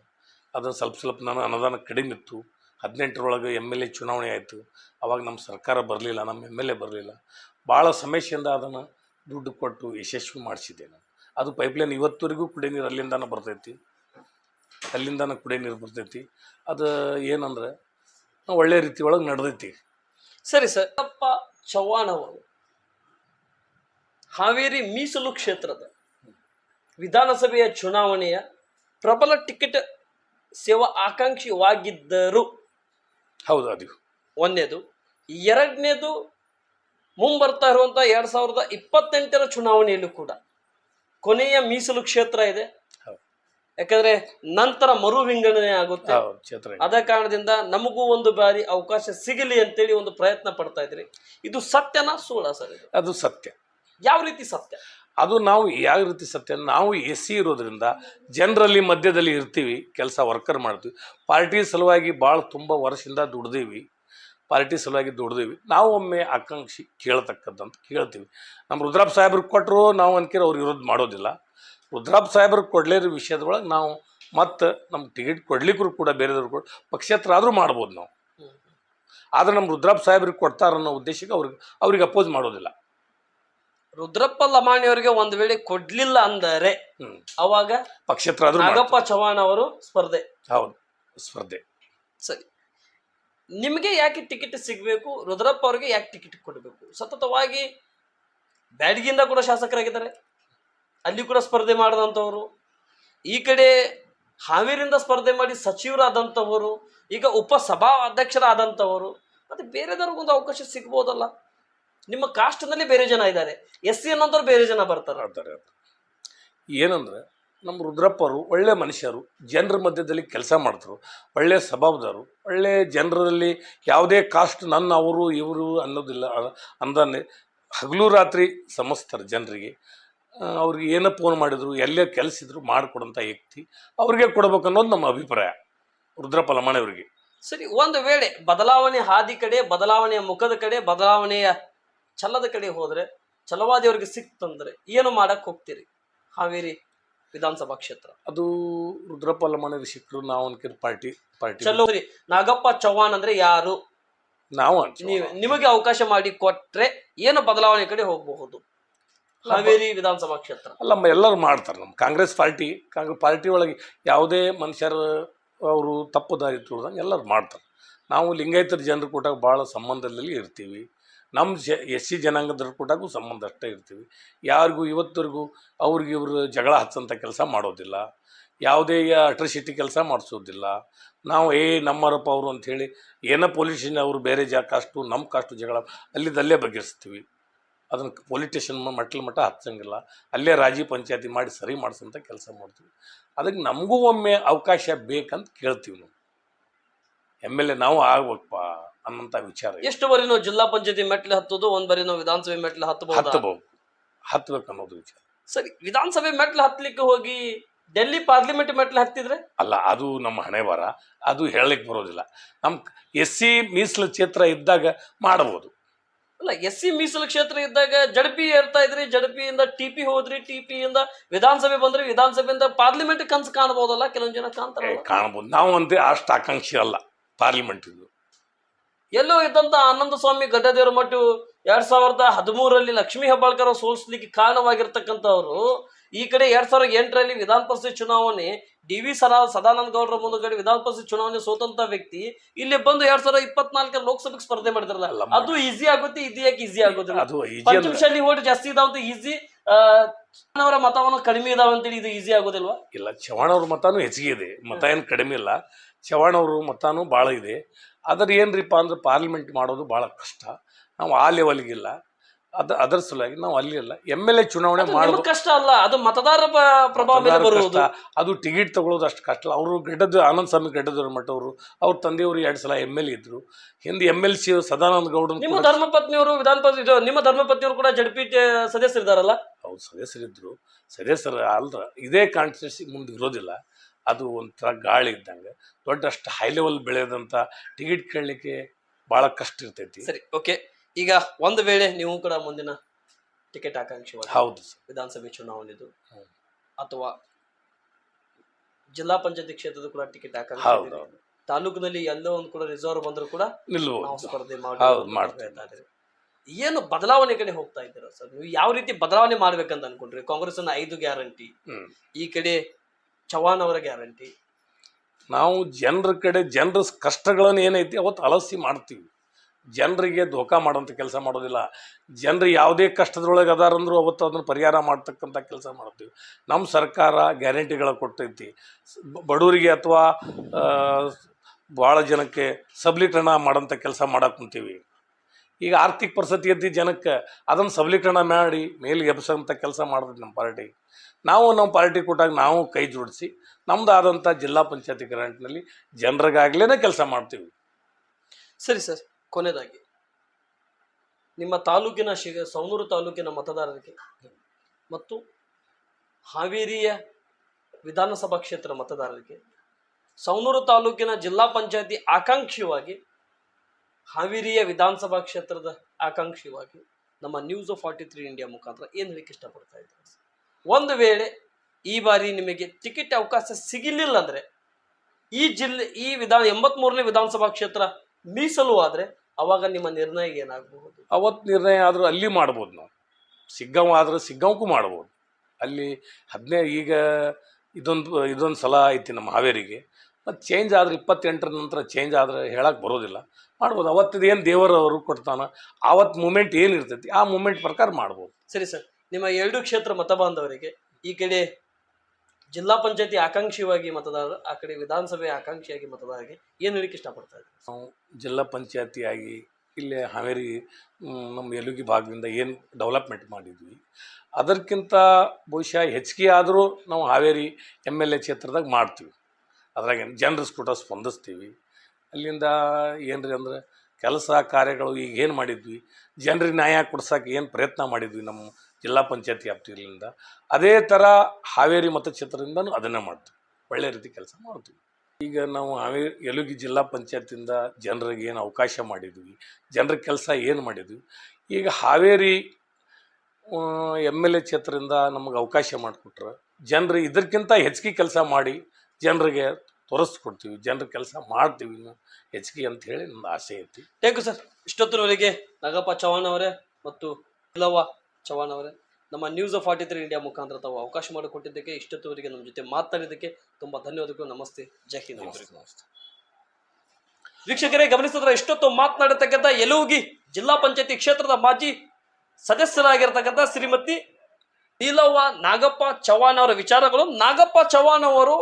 ಅದನ್ನು ಸ್ವಲ್ಪ ಸ್ವಲ್ಪ ನಾನು ಅನುದಾನ ಕಡಿಮೆ ಇತ್ತು. ಹದಿನೆಂಟರೊಳಗೆ ಎಂ ಎಲ್ ಎ ಚುನಾವಣೆ ಆಯಿತು. ಅವಾಗ ನಮ್ಮ ಸರ್ಕಾರ ಬರಲಿಲ್ಲ, ನಮ್ಮ ಎಂ ಎಲ್ ಎ ಬರಲಿಲ್ಲ. ಭಾಳ ಸಮಸ್ಯೆಯಿಂದ ಅದನ್ನು ದುಡ್ಡು ಕೊಟ್ಟು ಯಶಸ್ವಿ ಮಾಡಿಸಿದ್ದೆ ನಾನು. ಅದು ಪೈಪ್ಲೈನ್ ಇವತ್ತುವರೆಗೂ ಕುಡಿಯೋ ನೀರು ಅಲ್ಲಿಂದಾನ ಬರ್ತೈತಿ. ಅಲ್ಲಿಂದಾನ ಕುಡಿಯೋ ನೀರು ಬರ್ತೈತಿ. ಅದು ಏನಂದ್ರೆ ಒಳ್ಳೆ ರೀತಿ ಒಳಗೆ ನಡೆದೈತಿ. ಸರಿ ಸರ್ ಅಪ್ಪ ಚವ್ಹಾಣ್ ಅವರು ಹಾವೇರಿ ಮೀಸಲು ಕ್ಷೇತ್ರದ ವಿಧಾನಸಭೆಯ ಚುನಾವಣೆಯ ಪ್ರಬಲ ಟಿಕೆಟ್ ಸೇವಾ ಆಕಾಂಕ್ಷಿವಾಗಿದ್ದರು. ಹೌದು ಅದು. ಒಂದನೇದು ಎರಡನೇದು ಮುಂಬರ್ತಾ ಇರುವಂತ ಎರಡ್ ಸಾವಿರದ ಇಪ್ಪತ್ತೆಂಟರ ಚುನಾವಣೆಯಲ್ಲೂ ಕೂಡ ಕೊನೆಯ ಮೀಸಲು ಕ್ಷೇತ್ರ ಇದೆ. ಯಾಕಂದ್ರೆ ನಂತರ ಮರು ವಿಂಗಡಣೆ ಆಗುತ್ತೆ. ಅದ ಕಾರಣದಿಂದ ನಮಗೂ ಒಂದು ಬಾರಿ ಅವಕಾಶ ಸಿಗಲಿ ಅಂತೇಳಿ ಒಂದು ಪ್ರಯತ್ನ ಪಡ್ತಾ ಇದ್ರಿ. ಇದು ಸತ್ಯನಾ ಸುಳ್ಳ ಸರ್ ಅದು ಸತ್ಯ. ಯಾವ ರೀತಿ ಸತ್ಯ? ಅದು ನಾವು ಯಾವ ರೀತಿ ಸತ್ಯ ನಾವು ಎ ಸಿ ಇರೋದ್ರಿಂದ ಜನರಲ್ಲಿ ಮಧ್ಯದಲ್ಲಿ ಇರ್ತೀವಿ ಕೆಲಸ ವರ್ಕರ್ ಮಾಡ್ತೀವಿ. ಪಾರ್ಟಿ ಸಲುವಾಗಿ ಭಾಳ ತುಂಬ ವರ್ಷದಿಂದ ದುಡ್ದೀವಿ. ಪಾರ್ಟಿ ಸಲುವಾಗಿ ದುಡ್ದೀವಿ. ನಾವು ಒಮ್ಮೆ ಆಕಾಂಕ್ಷಿ ಕೇಳ್ತಕ್ಕಂಥದ್ದು ಕೇಳ್ತೀವಿ. ನಮ್ಮ ರುದ್ರಾಪ್ ಸಾಹೇಬ್ರಿಗೆ ಕೊಟ್ಟರು ನಾವು ಅನ್ಕಿರ ಅವ್ರು ವಿರೋಧ ಮಾಡೋದಿಲ್ಲ. ರುದ್ರಾಪ್ ಸಾಹೇಬ್ರಿಗೆ ಕೊಡ್ಲಿರೋ ವಿಷಯದೊಳಗೆ ನಾವು ಮತ್ತು ನಮ್ಮ ಟಿಕೆಟ್ ಕೊಡ್ಲಿಕ್ಕೂ ಕೂಡ ಬೇರೆದವ್ರು ಕೂಡ ಪಕ್ಷೇತರ ಆದರೂ ಮಾಡ್ಬೋದು ನಾವು. ಆದರೆ ನಮ್ಮ ರುದ್ರಾಪ್ ಸಾಹೇಬ್ರಿಗೆ ಕೊಡ್ತಾರನ್ನೋ ಉದ್ದೇಶಕ್ಕೆ ಅವ್ರಿಗೆ ಅವ್ರಿಗೆ ಅಪೋಸ್ ಮಾಡೋದಿಲ್ಲ. ರುದ್ರಪ್ಪ ಲಮಾಣಿ ಅವರಿಗೆ ಒಂದ್ ವೇಳೆ ಕೊಡ್ಲಿಲ್ಲ ಅಂದರೆ ಅವಾಗ ಪಕ್ಷೇತರ ನಾಗಪ್ಪ ಚವ್ಹಾಣ್ ಅವರು ಸ್ಪರ್ಧೆ. ಹೌದು ಸ್ಪರ್ಧೆ. ಸರಿ. ನಿಮಗೆ ಯಾಕೆ ಟಿಕೆಟ್ ಸಿಗಬೇಕು? ರುದ್ರಪ್ಪ ಅವರಿಗೆ ಯಾಕೆ ಟಿಕೆಟ್ ಕೊಡಬೇಕು? ಸತತವಾಗಿ ಬ್ಯಾಡಗಿಯಿಂದ ಕೂಡ ಶಾಸಕರಾಗಿದ್ದಾರೆ. ಅಲ್ಲಿ ಕೂಡ ಸ್ಪರ್ಧೆ ಮಾಡಿದಂಥವ್ರು. ಈ ಕಡೆ ಹಾವೇರಿಂದ ಸ್ಪರ್ಧೆ ಮಾಡಿ ಸಚಿವರಾದಂಥವರು ಈಗ ಉಪ ಸಭಾ ಅಧ್ಯಕ್ಷರಾದಂಥವರು ಮತ್ತೆ ಬೇರೆದವ್ರಿಗೊಂದು ಅವಕಾಶ ಸಿಗ್ಬೋದಲ್ಲ? ನಿಮ್ಮ ಕಾಸ್ಟ್ನಲ್ಲಿ ಬೇರೆ ಜನ ಇದ್ದಾರೆ. ಎಸ್ ಸಿ ಅನ್ನೋಂಥವ್ರು ಬೇರೆ ಜನ ಬರ್ತಾರೆ. ಆಡ್ತಾರೆ ಏನಂದ್ರೆ ನಮ್ಮ ರುದ್ರಪ್ಪರು ಒಳ್ಳೆ ಮನುಷ್ಯರು ಜನರ ಮಧ್ಯದಲ್ಲಿ ಕೆಲಸ ಮಾಡ್ತರು ಒಳ್ಳೆ ಸ್ವಭಾವದವರು ಒಳ್ಳೆ ಜನರಲ್ಲಿ ಯಾವುದೇ ಕಾಸ್ಟ್ ನನ್ನ ಅವರು ಇವರು ಅನ್ನೋದಿಲ್ಲ ಅಂದಾನೆ ಹಗಲು ರಾತ್ರಿ ಸಮಸ್ತಾರೆ ಜನರಿಗೆ. ಅವ್ರಿಗೆ ಏನೋ ಫೋನ್ ಮಾಡಿದ್ರು ಎಲ್ಲೇ ಕೆಲಸಿದ್ರು ಮಾಡಿಕೊಡೋಂಥ ವ್ಯಕ್ತಿ ಅವ್ರಿಗೆ ಕೊಡ್ಬೇಕು ಅನ್ನೋದು ನಮ್ಮ ಅಭಿಪ್ರಾಯ ರುದ್ರಪ್ಪ ಲಮಾಣಿಯವರಿಗೆ ಸರಿ ಒಂದು ವೇಳೆ ಬದಲಾವಣೆ ಹಾದಿ ಕಡೆ ಬದಲಾವಣೆಯ ಮುಖದ ಕಡೆ ಬದಲಾವಣೆಯ ಛಲದ ಕಡೆ ಹೋದರೆ ಛಲವಾದಿಯವರಿಗೆ ಸಿಕ್ತಂದ್ರೆ ಏನು ಮಾಡಕ್ಕೆ ಹೋಗ್ತೀರಿ? ಹಾವೇರಿ ವಿಧಾನಸಭಾ ಕ್ಷೇತ್ರ. ಅದು ರುದ್ರಪ್ಪ ಲಮಾಣಿಯವ್ರಿಗೆ ಸಿಕ್ಕರು ನಾವು ಅನ್ಕಿರ್ ಪಾರ್ಟಿ ಪಾರ್ಟಿ ಚಲೋ ಸರಿ ನಾಗಪ್ಪ ಚೌಹಾಣ್ ಅಂದ್ರೆ ಯಾರು? ನಾವು ನೀವು ನಿಮಗೆ ಅವಕಾಶ ಮಾಡಿ ಕೊಟ್ರೆ ಏನು ಬದಲಾವಣೆ ಕಡೆ ಹೋಗಬಹುದು? ಹಾವೇರಿ ವಿಧಾನಸಭಾ ಕ್ಷೇತ್ರ. ಅಲ್ಲ ಎಲ್ಲರೂ ಮಾಡ್ತಾರೆ. ನಮ್ಮ ಕಾಂಗ್ರೆಸ್ ಪಾರ್ಟಿ ಕಾಂಗ್ರೆಸ್ ಪಾರ್ಟಿ ಒಳಗೆ ಯಾವುದೇ ಮನುಷ್ಯರು ಅವರು ತಪ್ಪು ದಾರಿ ತುಳಿದಂಗೆ ಎಲ್ಲರೂ ಮಾಡ್ತಾರೆ. ನಾವು ಲಿಂಗಾಯತರ ಜನರು ಕೂಟ ಭಾಳ ಸಂಬಂಧದಲ್ಲಿ ಇರ್ತೀವಿ. ನಮ್ಮ ಜ ಎಸ್ ಸಿ ಜನಾಂಗದವ್ರ ಕೂಟಕ್ಕೂ ಸಂಬಂಧ ಅಷ್ಟೇ ಇರ್ತೀವಿ. ಯಾರಿಗೂ ಇವತ್ತರೆಗೂ ಅವ್ರಿಗೆ ಇವರು ಜಗಳ ಹಚ್ಚಂಥ ಕೆಲಸ ಮಾಡೋದಿಲ್ಲ. ಯಾವುದೇ ಅಟ್ರಿಸಿಟಿ ಕೆಲಸ ಮಾಡಿಸೋದಿಲ್ಲ. ನಾವು, ಏ, ನಮ್ಮರಪ್ಪ ಅವರು ಅಂಥೇಳಿ ಏನೋ ಪೊಲಿಟಿಷನ್ ಅವರು ಬೇರೆ ಜಾ, ಕಾಸ್ಟು ನಮ್ಮ ಕಾಸ್ಟು ಜಗಳ ಅಲ್ಲಿದ್ದಲ್ಲೇ ಬಗೆಹರಿಸ್ತೀವಿ. ಅದನ್ನು ಪೊಲಿಟಿಷನ್ ಮಟ್ಲ ಮಟ್ಟ ಹಚ್ಚಂಗಿಲ್ಲ. ಅಲ್ಲೇ ರಾಜಿ ಪಂಚಾಯತಿ ಮಾಡಿ ಸರಿ ಮಾಡಿಸೋಂಥ ಕೆಲಸ ಮಾಡ್ತೀವಿ. ಅದಕ್ಕೆ ನಮಗೂ ಒಮ್ಮೆ ಅವಕಾಶ ಬೇಕಂತ ಕೇಳ್ತೀವಿ ನಾವು. ಎಂ ಎಲ್ ಎ ನಾವು ಆಗ್ಬೇಕಪ್ಪ. ಅನ್ನೋಂಥ ವಿಚಾರ ಇದೆ. ಎಷ್ಟು ಬಾರಿ ನಾವು ಜಿಲ್ಲಾ ಪಂಚಾಯತಿ ಮೆಟ್ಲಿ ಹತ್ತೋದು ಒಂದ್ ಬಾರಿ ನಾವು ವಿಧಾನಸಭೆ ಮೆಟ್ಲು ಹತ್ತಬಹುದು ಹತ್ತಬೇಕು ಹತ್ಬೇಕು ಅನ್ನೋದು ವಿಚಾರ. ಸರಿ ವಿಧಾನಸಭೆ ಮೆಟ್ಲು ಹತ್ತಲಿಕ್ಕೆ ಹೋಗಿ ಡೆಲ್ಲಿ ಪಾರ್ಲಿಮೆಂಟ್ ಮೆಟ್ಲಿ ಹತ್ತಿದ್ರೆ? ಅಲ್ಲ ಅದು ನಮ್ಮ ಹಣೆ ಬರ ಅದು ಹೇಳಲಿಕ್ಕೆ ಬರೋದಿಲ್ಲ. ನಮ್ಮ ಎಸ್ ಸಿ ಮೀಸಲು ಕ್ಷೇತ್ರ ಇದ್ದಾಗ ಮಾಡಬಹುದು ಅಲ್ಲ ಎಸ್ ಸಿ ಮೀಸಲು ಕ್ಷೇತ್ರ ಇದ್ದಾಗ ಜಡಪಿ ಏರ್ತಾ ಇದ್ರಿ ಜಡಪಿಯಿಂದ ಟಿಪಿ ಹೋದ್ರಿ ಟಿಪಿ ಇಂದ ವಿಧಾನಸಭೆ ಬಂದ್ರಿ ವಿಧಾನಸಭೆಯಿಂದ ಪಾರ್ಲಿಮೆಂಟ್ ಕನ್ಸು ಕಾಣಬಹುದಲ್ಲ ಕೆಲವೊಂದ್ ಜನ ಕಾಣ್ತಾರೆ ಕಾಣಬಹುದು ನಾವು ಅಂತ ಅಷ್ಟು ಆಕಾಂಕ್ಷಿ ಅಲ್ಲ ಪಾರ್ಲಿಮೆಂಟ್ ಇದು ಎಲ್ಲೋ ಇದ್ದಂತ ಆನಂದ ಸ್ವಾಮಿ ಗಡ್ಡದೇವರ ಮಠ ಎರಡ್ ಸಾವಿರದ ಹದಿಮೂರರಲ್ಲಿ ಲಕ್ಷ್ಮೀ ಹೆಬ್ಬಾಳ್ಕರ್ ಸೋಲಿಸ್ಲಿಕ್ಕೆ ಕಾರಣವಾಗಿರ್ತಕ್ಕಂಥವ್ರು ಈ ಕಡೆ ಎರಡ್ ಸಾವಿರದ ಎಂಟರಲ್ಲಿ ವಿಧಾನ ಪರಿಷತ್ ಚುನಾವಣೆ ಡಿ ವಿ ಸದಾ ಸದಾನಂದ ಗೌಡರ ಮುಂದುಗಡೆ ವಿಧಾನ ಪರಿಷತ್ ಚುನಾವಣೆ ಸೋತಂತ ವ್ಯಕ್ತಿ ಇಲ್ಲಿ ಬಂದು ಎರಡ್ ಸಾವಿರದ ಇಪ್ಪತ್ನಾಲ್ಕ ಲೋಕಸಭೆಗೆ ಸ್ಪರ್ಧೆ ಮಾಡಿದ್ರಲ್ಲ. ಅಲ್ಲ, ಅದು ಈಸಿ ಆಗುತ್ತೆ ಇದು ಯಾಕೆ ಈಸಿ ಆಗೋದಿಲ್ಲ? ಪಂಚಮಶಾಲಿ ಓಟ್ ಜಾಸ್ತಿ ಇದಾವಂತ ಈಸಿ ಅವರ ಮತವನ್ನು ಕಡಿಮೆ ಇದಾವಂತೇಳಿ ಇದು ಈಸಿ ಆಗೋದಿಲ್ವಾ? ಇಲ್ಲ ಚವಾಣ್ ಅವ್ರ ಮತನೂ ಹೆಚ್ಚಿಗೆ ಇದೆ. ಮತ ಏನು ಕಡಿಮೆ ಇಲ್ಲ. ಚವಾಣ್ ಅವರು ಮತನೂ ಭಾಳ ಇದೆ. ಅದ್ರ ಏನ್ರಿಪ್ಪ ಅಂದ್ರೆ ಪಾರ್ಲಿಮೆಂಟ್ ಮಾಡೋದು ಭಾಳ ಕಷ್ಟ. ನಾವು ಆ ಲೆವೆಲ್ಗಿಲ್ಲ ಅದ ಅದರ ಸಲುವಾಗಿ ನಾವು ಅಲ್ಲಿ ಇಲ್ಲ. ಎಂ ಎಲ್ ಎ ಚುನಾವಣೆ ಮಾಡೋದು ಕಷ್ಟ ಅಲ್ಲ. ಅದು ಮತದಾರ ಪ- ಪ್ರಭಾವ. ಅದು ಟಿಕೆಟ್ ತಗೊಳ್ಳೋದು ಅಷ್ಟು ಕಷ್ಟ ಅವರು ಗೆಡ್ಡದ ಆನಂದ್ ಸ್ವಾಮಿ ಗೆಡ್ಡದವ್ರ ಮಠವರು ಅವ್ರ ತಂದೆಯವರು ಎರಡು ಸಲ ಎಂ ಎಲ್ ಎ ಇದ್ರು. ಹಿಂದೆ ಎಂ ಎಲ್ ಸಿ ಸದಾನಂದ ಗೌಡರು ನಿಮ್ಮ ಧರ್ಮಪತ್ನಿಯವರು ವಿಧಾನ ಪರಿಷತ್ ಇದು ನಿಮ್ಮ ಧರ್ಮಪತ್ನಿಯವರು ಕೂಡ ಜಡ್ಪಿ ಸದಸ್ಯರಿದ್ದಾರಲ್ಲ? ಅವ್ರು ಸದಸ್ಯರಿದ್ರು. ಸದಸ್ಯರು ಅಲ್ರ. ಇದೇ ಕಾನ್ಸ್ಟಿಟ್ಯೂನ್ಸಿ ಮುಂದೆ ಇರೋದಿಲ್ಲ. ಅದು ಒಂಥರ ಗಾಳಿ ಇದ್ದಂಗೆ. ದೊಡ್ಡಷ್ಟು ಹೈ ಲೆವೆಲ್ ಬೆಳೆಯದಂತ ಟಿಕೆಟ್ ಕೇಳಲಿಕ್ಕೆ ಭಾಳ ಕಷ್ಟ ಇರ್ತೈತಿ. ಸರಿ ಓಕೆ ಈಗ ಒಂದು ವೇಳೆ ನೀವು ಕೂಡ ಮುಂದಿನ ಟಿಕೆಟ್ ಆಕಾಂಕ್ಷಿ ಹೌದು ವಿಧಾನಸಭೆ ಚುನಾವಣೆದು. ಅಥವಾ ಜಿಲ್ಲಾ ಪಂಚಾಯತಿ ಕ್ಷೇತ್ರದ ಕೂಡ ಟಿಕೆಟ್ ಆಕಾಂಕ್ಷಿ ಹೌದು ತಾಲೂಕಿನಲ್ಲಿ ಎಲ್ಲೋ ಒಂದು ಕೂಡ ರಿಸರ್ವ್ ಬಂದ್ರು ಕೂಡ ನಾವು ಸ್ಪರ್ಧೆ ಮಾಡಿ. ಏನು ಬದಲಾವಣೆ ಕಡೆ ಹೋಗ್ತಾ ಇದ್ದೀರಾ ಸರ್? ನೀವು ಯಾವ ರೀತಿ ಬದಲಾವಣೆ ಮಾಡ್ಬೇಕಂತ ಅನ್ಕೊಂಡ್ರಿ? ಕಾಂಗ್ರೆಸ್ ಅನ್ನ ಐದು ಗ್ಯಾರಂಟಿ ಈ ಕಡೆ ಚವಾನ್ ಅವರ ಗ್ಯಾರಂಟಿ. ನಾವು ಜನರ ಕಡೆ ಜನರ ಕಷ್ಟಗಳನ್ನು ಏನೈತಿ ಅವತ್ತು ಅಲಸಿ ಮಾಡ್ತೀವಿ. ಜನರಿಗೆ ಧೋಕಾ ಮಾಡೋಂಥ ಕೆಲಸ ಮಾಡೋದಿಲ್ಲ. ಜನರು ಯಾವುದೇ ಕಷ್ಟದೊಳಗೆ ಅದಾರಂದ್ರೂ ಅವತ್ತು ಅದನ್ನು ಪರಿಹಾರ ಮಾಡ್ತಕ್ಕಂಥ ಕೆಲಸ ಮಾಡ್ತೀವಿ. ನಮ್ಮ ಸರ್ಕಾರ ಗ್ಯಾರಂಟಿಗಳ ಕೊಟ್ಟೈತಿ. ಬಡವರಿಗೆ ಅಥವಾ ಭಾಳ ಜನಕ್ಕೆ ಸಬಲೀಕರಣ ಮಾಡೋಂಥ ಕೆಲಸ ಮಾಡಕ್ಕೆ ಕುಂತೀವಿ. ಈಗ ಆರ್ಥಿಕ ಪರಿಸ್ಥಿತಿ ಐತಿ ಜನಕ್ಕೆ ಅದನ್ನು ಸಬಲೀಕರಣ ಮಾಡಿ ಮೇಲೆ ಎಬ್ಸೋಂಥ ಕೆಲಸ ಮಾಡಿದ್ರು ನಮ್ಮ ಪಾರ್ಟಿ. ನಾವು ನಮ್ಮ ಪಾರ್ಟಿ ಕೊಟ್ಟಾಗ ನಾವು ಕೈ ಜೋಡಿಸಿ ನಮ್ಮದಾದಂಥ ಜಿಲ್ಲಾ ಪಂಚಾಯತಿ ಗ್ರಾಂಟ್ನಲ್ಲಿ ಜನರಿಗಾಗ್ಲೇ ಕೆಲಸ ಮಾಡ್ತೀವಿ. ಸರಿ ಸರ್ ಕೊನೆಯದಾಗಿ ನಿಮ್ಮ ತಾಲೂಕಿನ ಶಿಗ ಸವಣೂರು ತಾಲೂಕಿನ ಮತದಾರರಿಗೆ ಮತ್ತು ಹಾವೇರಿಯ ವಿಧಾನಸಭಾ ಕ್ಷೇತ್ರ ಮತದಾರರಿಗೆ ಸೌನೂರು ತಾಲೂಕಿನ ಜಿಲ್ಲಾ ಪಂಚಾಯತಿ ಆಕಾಂಕ್ಷಿವಾಗಿ ಹಾವೇರಿಯ ವಿಧಾನಸಭಾ ಕ್ಷೇತ್ರದ ಆಕಾಂಕ್ಷಿವಾಗಿ ನಮ್ಮ ನ್ಯೂಸ್ ಫಾರ್ಟಿ ತ್ರೀ ಇಂಡಿಯಾ ಮುಖಾಂತರ ಏನು ಹೇಳಿಕ್ಕೆ ಇಷ್ಟಪಡ್ತಾ ಇದ್ದಾರೆ ಒಂದು ವೇಳೆ ಈ ಬಾರಿ ನಿಮಗೆ ಟಿಕೆಟ್ ಅವಕಾಶ ಸಿಗಲಿಲ್ಲ ಅಂದ್ರೆ ಈ ಜಿಲ್ಲೆ, ಈ ವಿಧಾನ, ಎಂಬತ್ಮೂರನೇ ವಿಧಾನಸಭಾ ಕ್ಷೇತ್ರ ಮೀಸಲು ಆದರೆ ಅವಾಗ ನಿಮ್ಮ ನಿರ್ಣಯ ಏನಾಗಬಹುದು? ಅವತ್ತು ನಿರ್ಣಯ ಆದರೂ ಅಲ್ಲಿ ಮಾಡ್ಬೋದು ನಾವು. ಸಿಗ್ಗಾಂವ್ ಆದ್ರೆ ಸಿಗ್ಗಾಂವ್ಗೂ ಮಾಡ್ಬೋದು. ಅಲ್ಲಿ ಹದಿನೈದು ಈಗ ಇದೊಂದು ಇದೊಂದು ಸಲ ಐತಿ ನಮ್ಮ ಹಾವೇರಿಗೆ. ಮತ್ತು ಚೇಂಜ್ ಆದ್ರೆ ಇಪ್ಪತ್ತೆಂಟರ ನಂತರ ಚೇಂಜ್ ಆದರೆ ಹೇಳಕ್ಕೆ ಬರೋದಿಲ್ಲ. ಮಾಡ್ಬೋದು. ಅವತ್ತದ ಏನು ದೇವರವರು ಕೊಡ್ತಾನೆ ಆವತ್ತು ಮೂಮೆಂಟ್ ಏನು ಇರ್ತೈತಿ ಆ ಮೂಮೆಂಟ್ ಪ್ರಕಾರ ಮಾಡ್ಬೋದು. ಸರಿ ಸರ್. ನಿಮ್ಮ ಎರಡು ಕ್ಷೇತ್ರ ಮತ ಬಾಂಧವರಿಗೆ ಈ ಕಡೆ ಜಿಲ್ಲಾ ಪಂಚಾಯತಿ ಆಕಾಂಕ್ಷಿಯಾಗಿ ಮತದಾರರು ಆ ಕಡೆ ವಿಧಾನಸಭೆ ಆಕಾಂಕ್ಷಿಯಾಗಿ ಮತದಾರರಿಗೆ ಏನು ಹೇಳಿಕ್ಕೆ ಇಷ್ಟಪಡ್ತಾ ಇದ್ದಾರೆ? ನಾವು ಜಿಲ್ಲಾ ಪಂಚಾಯತಿಯಾಗಿ ಇಲ್ಲೇ ಹಾವೇರಿ ನಮ್ಮ ಎಲುಗಿ ಭಾಗದಿಂದ ಏನು ಡೆವಲಪ್ಮೆಂಟ್ ಮಾಡಿದ್ವಿ. ಅದಕ್ಕಿಂತ ಬಹುಶಃ ಹೆಚ್ಚಿಗೆ ಆದರೂ ನಾವು ಹಾವೇರಿ ಎಂ ಎಲ್ ಎ ಕ್ಷೇತ್ರದಾಗ ಮಾಡ್ತೀವಿ. ಅದ್ರಾಗ ಜನರ ಸ್ಕೂಟ ಸ್ಪಂದಿಸ್ತೀವಿ. ಅಲ್ಲಿಂದ ಏನ್ರಿ ಅಂದ್ರೆ ಕೆಲಸ ಕಾರ್ಯಗಳು ಈಗ ಏನು ಮಾಡಿದ್ವಿ? ಜನರಿಗೆ ನ್ಯಾಯ ಕೊಡ್ಸೋಕೆ ಏನು ಪ್ರಯತ್ನ ಮಾಡಿದ್ವಿ ನಮ್ಮ ಜಿಲ್ಲಾ ಪಂಚಾಯತಿ ವ್ಯಾಪ್ತಿಗಳಿಂದ ಅದೇ ಥರ ಹಾವೇರಿ ಮತಕ್ಷೇತ್ರದಿಂದನೂ ಅದನ್ನೇ ಮಾಡ್ತೀವಿ. ಒಳ್ಳೆ ರೀತಿ ಕೆಲಸ ಮಾಡ್ತೀವಿ. ಈಗ ನಾವು ಹಾವೇರಿ ಎಲುಗಿ ಜಿಲ್ಲಾ ಪಂಚಾಯತಿಂದ ಜನರಿಗೆ ಏನು ಅವಕಾಶ ಮಾಡಿದ್ವಿ, ಜನರ ಕೆಲಸ ಏನು ಮಾಡಿದ್ವಿ? ಈಗ ಹಾವೇರಿ ಎಂ ಎಲ್ ಎ ಕ್ಷೇತ್ರದಿಂದ ನಮಗೆ ಅವಕಾಶ ಮಾಡಿಕೊಟ್ರೆ, ಜನರು ಇದಕ್ಕಿಂತ ಹೆಚ್ಚಿಗೆ ಕೆಲಸ ಮಾಡಿ ಜನರಿಗೆ ತೋರಿಸ್ಕೊಡ್ತೀವಿ ಜನರ ಕೆಲಸ ಮಾಡ್ತೀವಿ ಇನ್ನು ಹೆಚ್ಚಿಗೆ ಅಂತ ಹೇಳಿ ನನ್ನ ಆಸೆ ಐತಿ. ಥ್ಯಾಂಕ್ ಯು ಸರ್ ಇಷ್ಟೊತ್ತಿನವರೆಗೆ ನಾಗಪ್ಪ ಚವಾಣ್ ಅವರೇ ಮತ್ತು ಇಲವ ಚವಾಣ್ ಅವರೇ ನಮ್ಮ ನ್ಯೂಸ್ ಫಾರ್ಟಿ ತ್ರೀ ಇಂಡಿಯಾ ಮುಖಾಂತರ ತಾವು ಅವಕಾಶ ಮಾಡಿಕೊಟ್ಟಿದ್ದಕ್ಕೆ ಇಷ್ಟೊತ್ತುವರೆಗೆ ನಮ್ಮ ಜೊತೆ ಮಾತನಾಡಿದ್ದಕ್ಕೆ ತುಂಬ ಧನ್ಯವಾದಗಳು. ನಮಸ್ತೆ. ಜೈ ಹಿಂದ್. ನಮಸ್ತೆ ವೀಕ್ಷಕರೇ ಗಮನಿಸಿದ್ರೆ ಇಷ್ಟೊತ್ತು ಮಾತನಾಡತಕ್ಕಂಥ ಯಲುಗಿ ಜಿಲ್ಲಾ ಪಂಚಾಯತಿ ಕ್ಷೇತ್ರದ ಮಾಜಿ ಸದಸ್ಯರಾಗಿರ್ತಕ್ಕಂಥ ಶ್ರೀಮತಿ ನೀಲವ್ವ ನಾಗಪ್ಪ ಚವ್ಹಾಣ್ ಅವರ ವಿಚಾರಗಳು. ನಾಗಪ್ಪ ಚವ್ಹಾಣ್ ಅವರು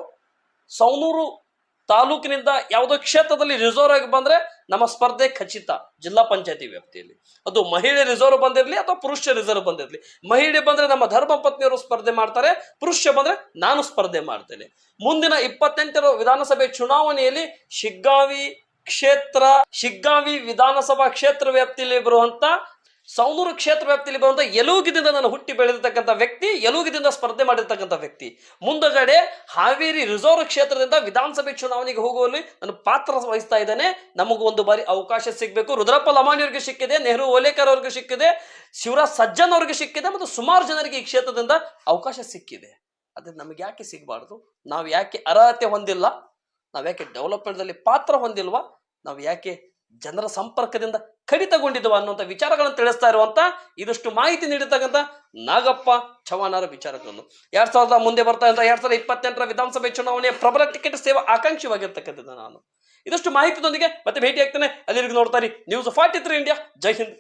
ಸೌನೂರು ತಾಲೂಕಿನಿಂದ ಯಾವುದೋ ಕ್ಷೇತ್ರದಲ್ಲಿ ರಿಸರ್ವ್ ಆಗಿ ಬಂದ್ರೆ ನಮ್ಮ ಸ್ಪರ್ಧೆ ಖಚಿತ, ಜಿಲ್ಲಾ ಪಂಚಾಯತಿ ವ್ಯಾಪ್ತಿಯಲ್ಲಿ. ಅದು ಮಹಿಳೆ ರಿಸರ್ವ್ ಬಂದಿರಲಿ ಅಥವಾ ಪುರುಷ ರಿಸರ್ವ್ ಬಂದಿರಲಿ. ಮಹಿಳೆ ಬಂದ್ರೆ ನಮ್ಮ ಧರ್ಮ ಪತ್ನಿಯವರು ಸ್ಪರ್ಧೆ ಮಾಡ್ತಾರೆ, ಪುರುಷ ಬಂದ್ರೆ ನಾನು ಸ್ಪರ್ಧೆ ಮಾಡ್ತೇನೆ. ಮುಂದಿನ ಇಪ್ಪತ್ತೆಂಟರ ವಿಧಾನಸಭೆ ಚುನಾವಣೆಯಲ್ಲಿ ಶಿಗ್ಗಾವಿ ಕ್ಷೇತ್ರ, ಶಿಗ್ಗಾವಿ ವಿಧಾನಸಭಾ ಕ್ಷೇತ್ರ ವ್ಯಾಪ್ತಿಯಲ್ಲಿ ಬರುವಂತ ಸೌನೂರು ಕ್ಷೇತ್ರ ವ್ಯಾಪ್ತಿಯಲ್ಲಿ ಬರುವಂತ ಯಲೂಗಿದಿಂದ ನಾನು ಹುಟ್ಟಿ ಬೆಳೆದಿರ್ತಕ್ಕಂಥ ವ್ಯಕ್ತಿ ಯಲೂಗಿದಿಂದ ಸ್ಪರ್ಧೆ ಮಾಡಿರ್ತಕ್ಕಂಥ ವ್ಯಕ್ತಿ. ಮುಂದಗಡೆ ಹಾವೇರಿ ರಿಸರ್ವ್ ಕ್ಷೇತ್ರದಿಂದ ವಿಧಾನಸಭೆ ಚುನಾವಣೆಗೆ ಹೋಗುವಲ್ಲಿ ನಾನು ಪಾತ್ರ ವಹಿಸ್ತಾ ಇದ್ದೇನೆ. ನಮಗೂ ಒಂದು ಬಾರಿ ಅವಕಾಶ ಸಿಗಬೇಕು. ರುದ್ರಪ್ಪ ಲಮಾಣಿ ಅವರಿಗೆ ಸಿಕ್ಕಿದೆ, ನೆಹರು ಓಲೇಕರ್ ಅವರಿಗೆ ಸಿಕ್ಕಿದೆ, ಶಿವರಾಜ್ ಸಜ್ಜನ್ ಅವರಿಗೆ ಸಿಕ್ಕಿದೆ ಮತ್ತು ಸುಮಾರು ಜನರಿಗೆ ಈ ಕ್ಷೇತ್ರದಿಂದ ಅವಕಾಶ ಸಿಕ್ಕಿದೆ. ಅದೇ ನಮಗೆ ಯಾಕೆ ಸಿಗಬಾರ್ದು? ನಾವು ಯಾಕೆ ಅರ್ಹತೆ ಹೊಂದಿಲ್ಲ? ನಾವು ಯಾಕೆ ಡೆವಲಪ್ಮೆಂಟ್ದಲ್ಲಿ ಪಾತ್ರ ಹೊಂದಿಲ್ವಾ? ನಾವು ಯಾಕೆ ಜನರ ಸಂಪರ್ಕದಿಂದ ಕಡಿತಗೊಂಡಿದ್ವ ಅನ್ನುವಂಥ ವಿಚಾರಗಳನ್ನು ತಿಳಿಸ್ತಾ ಇರುವಂತ ಇದಷ್ಟು ಮಾಹಿತಿ ನೀಡಿರ್ತಕ್ಕಂಥ ನಾಗಪ್ಪ ಚವಾಣರ ವಿಚಾರಗಳನ್ನು. ಎರಡ್ ಸಾವಿರದ ಮುಂದೆ ಬರ್ತಾ ಇದ್ದ ಎರಡ್ ಸಾವಿರದ ಇಪ್ಪತ್ತೆಂಟರ ವಿಧಾನಸಭೆ ಚುನಾವಣೆಯ ಪ್ರಬಲ ಟಿಕೆಟ್ ಸೇವಾ ಆಕಾಂಕ್ಷಿವಾಗಿರ್ತಕ್ಕಂಥದ್ದು ನಾನು. ಇದಷ್ಟು ಮಾಹಿತಿದೊಂದಿಗೆ ಮತ್ತೆ ಭೇಟಿ ಆಗ್ತೇನೆ. ಅಲ್ಲಿಗೆ ನೋಡ್ತಾರೆ ನ್ಯೂಸ್ ಫಾರ್ಟಿ ತ್ರೀ ಇಂಡಿಯಾ ಜೈ ಹಿಂದ್.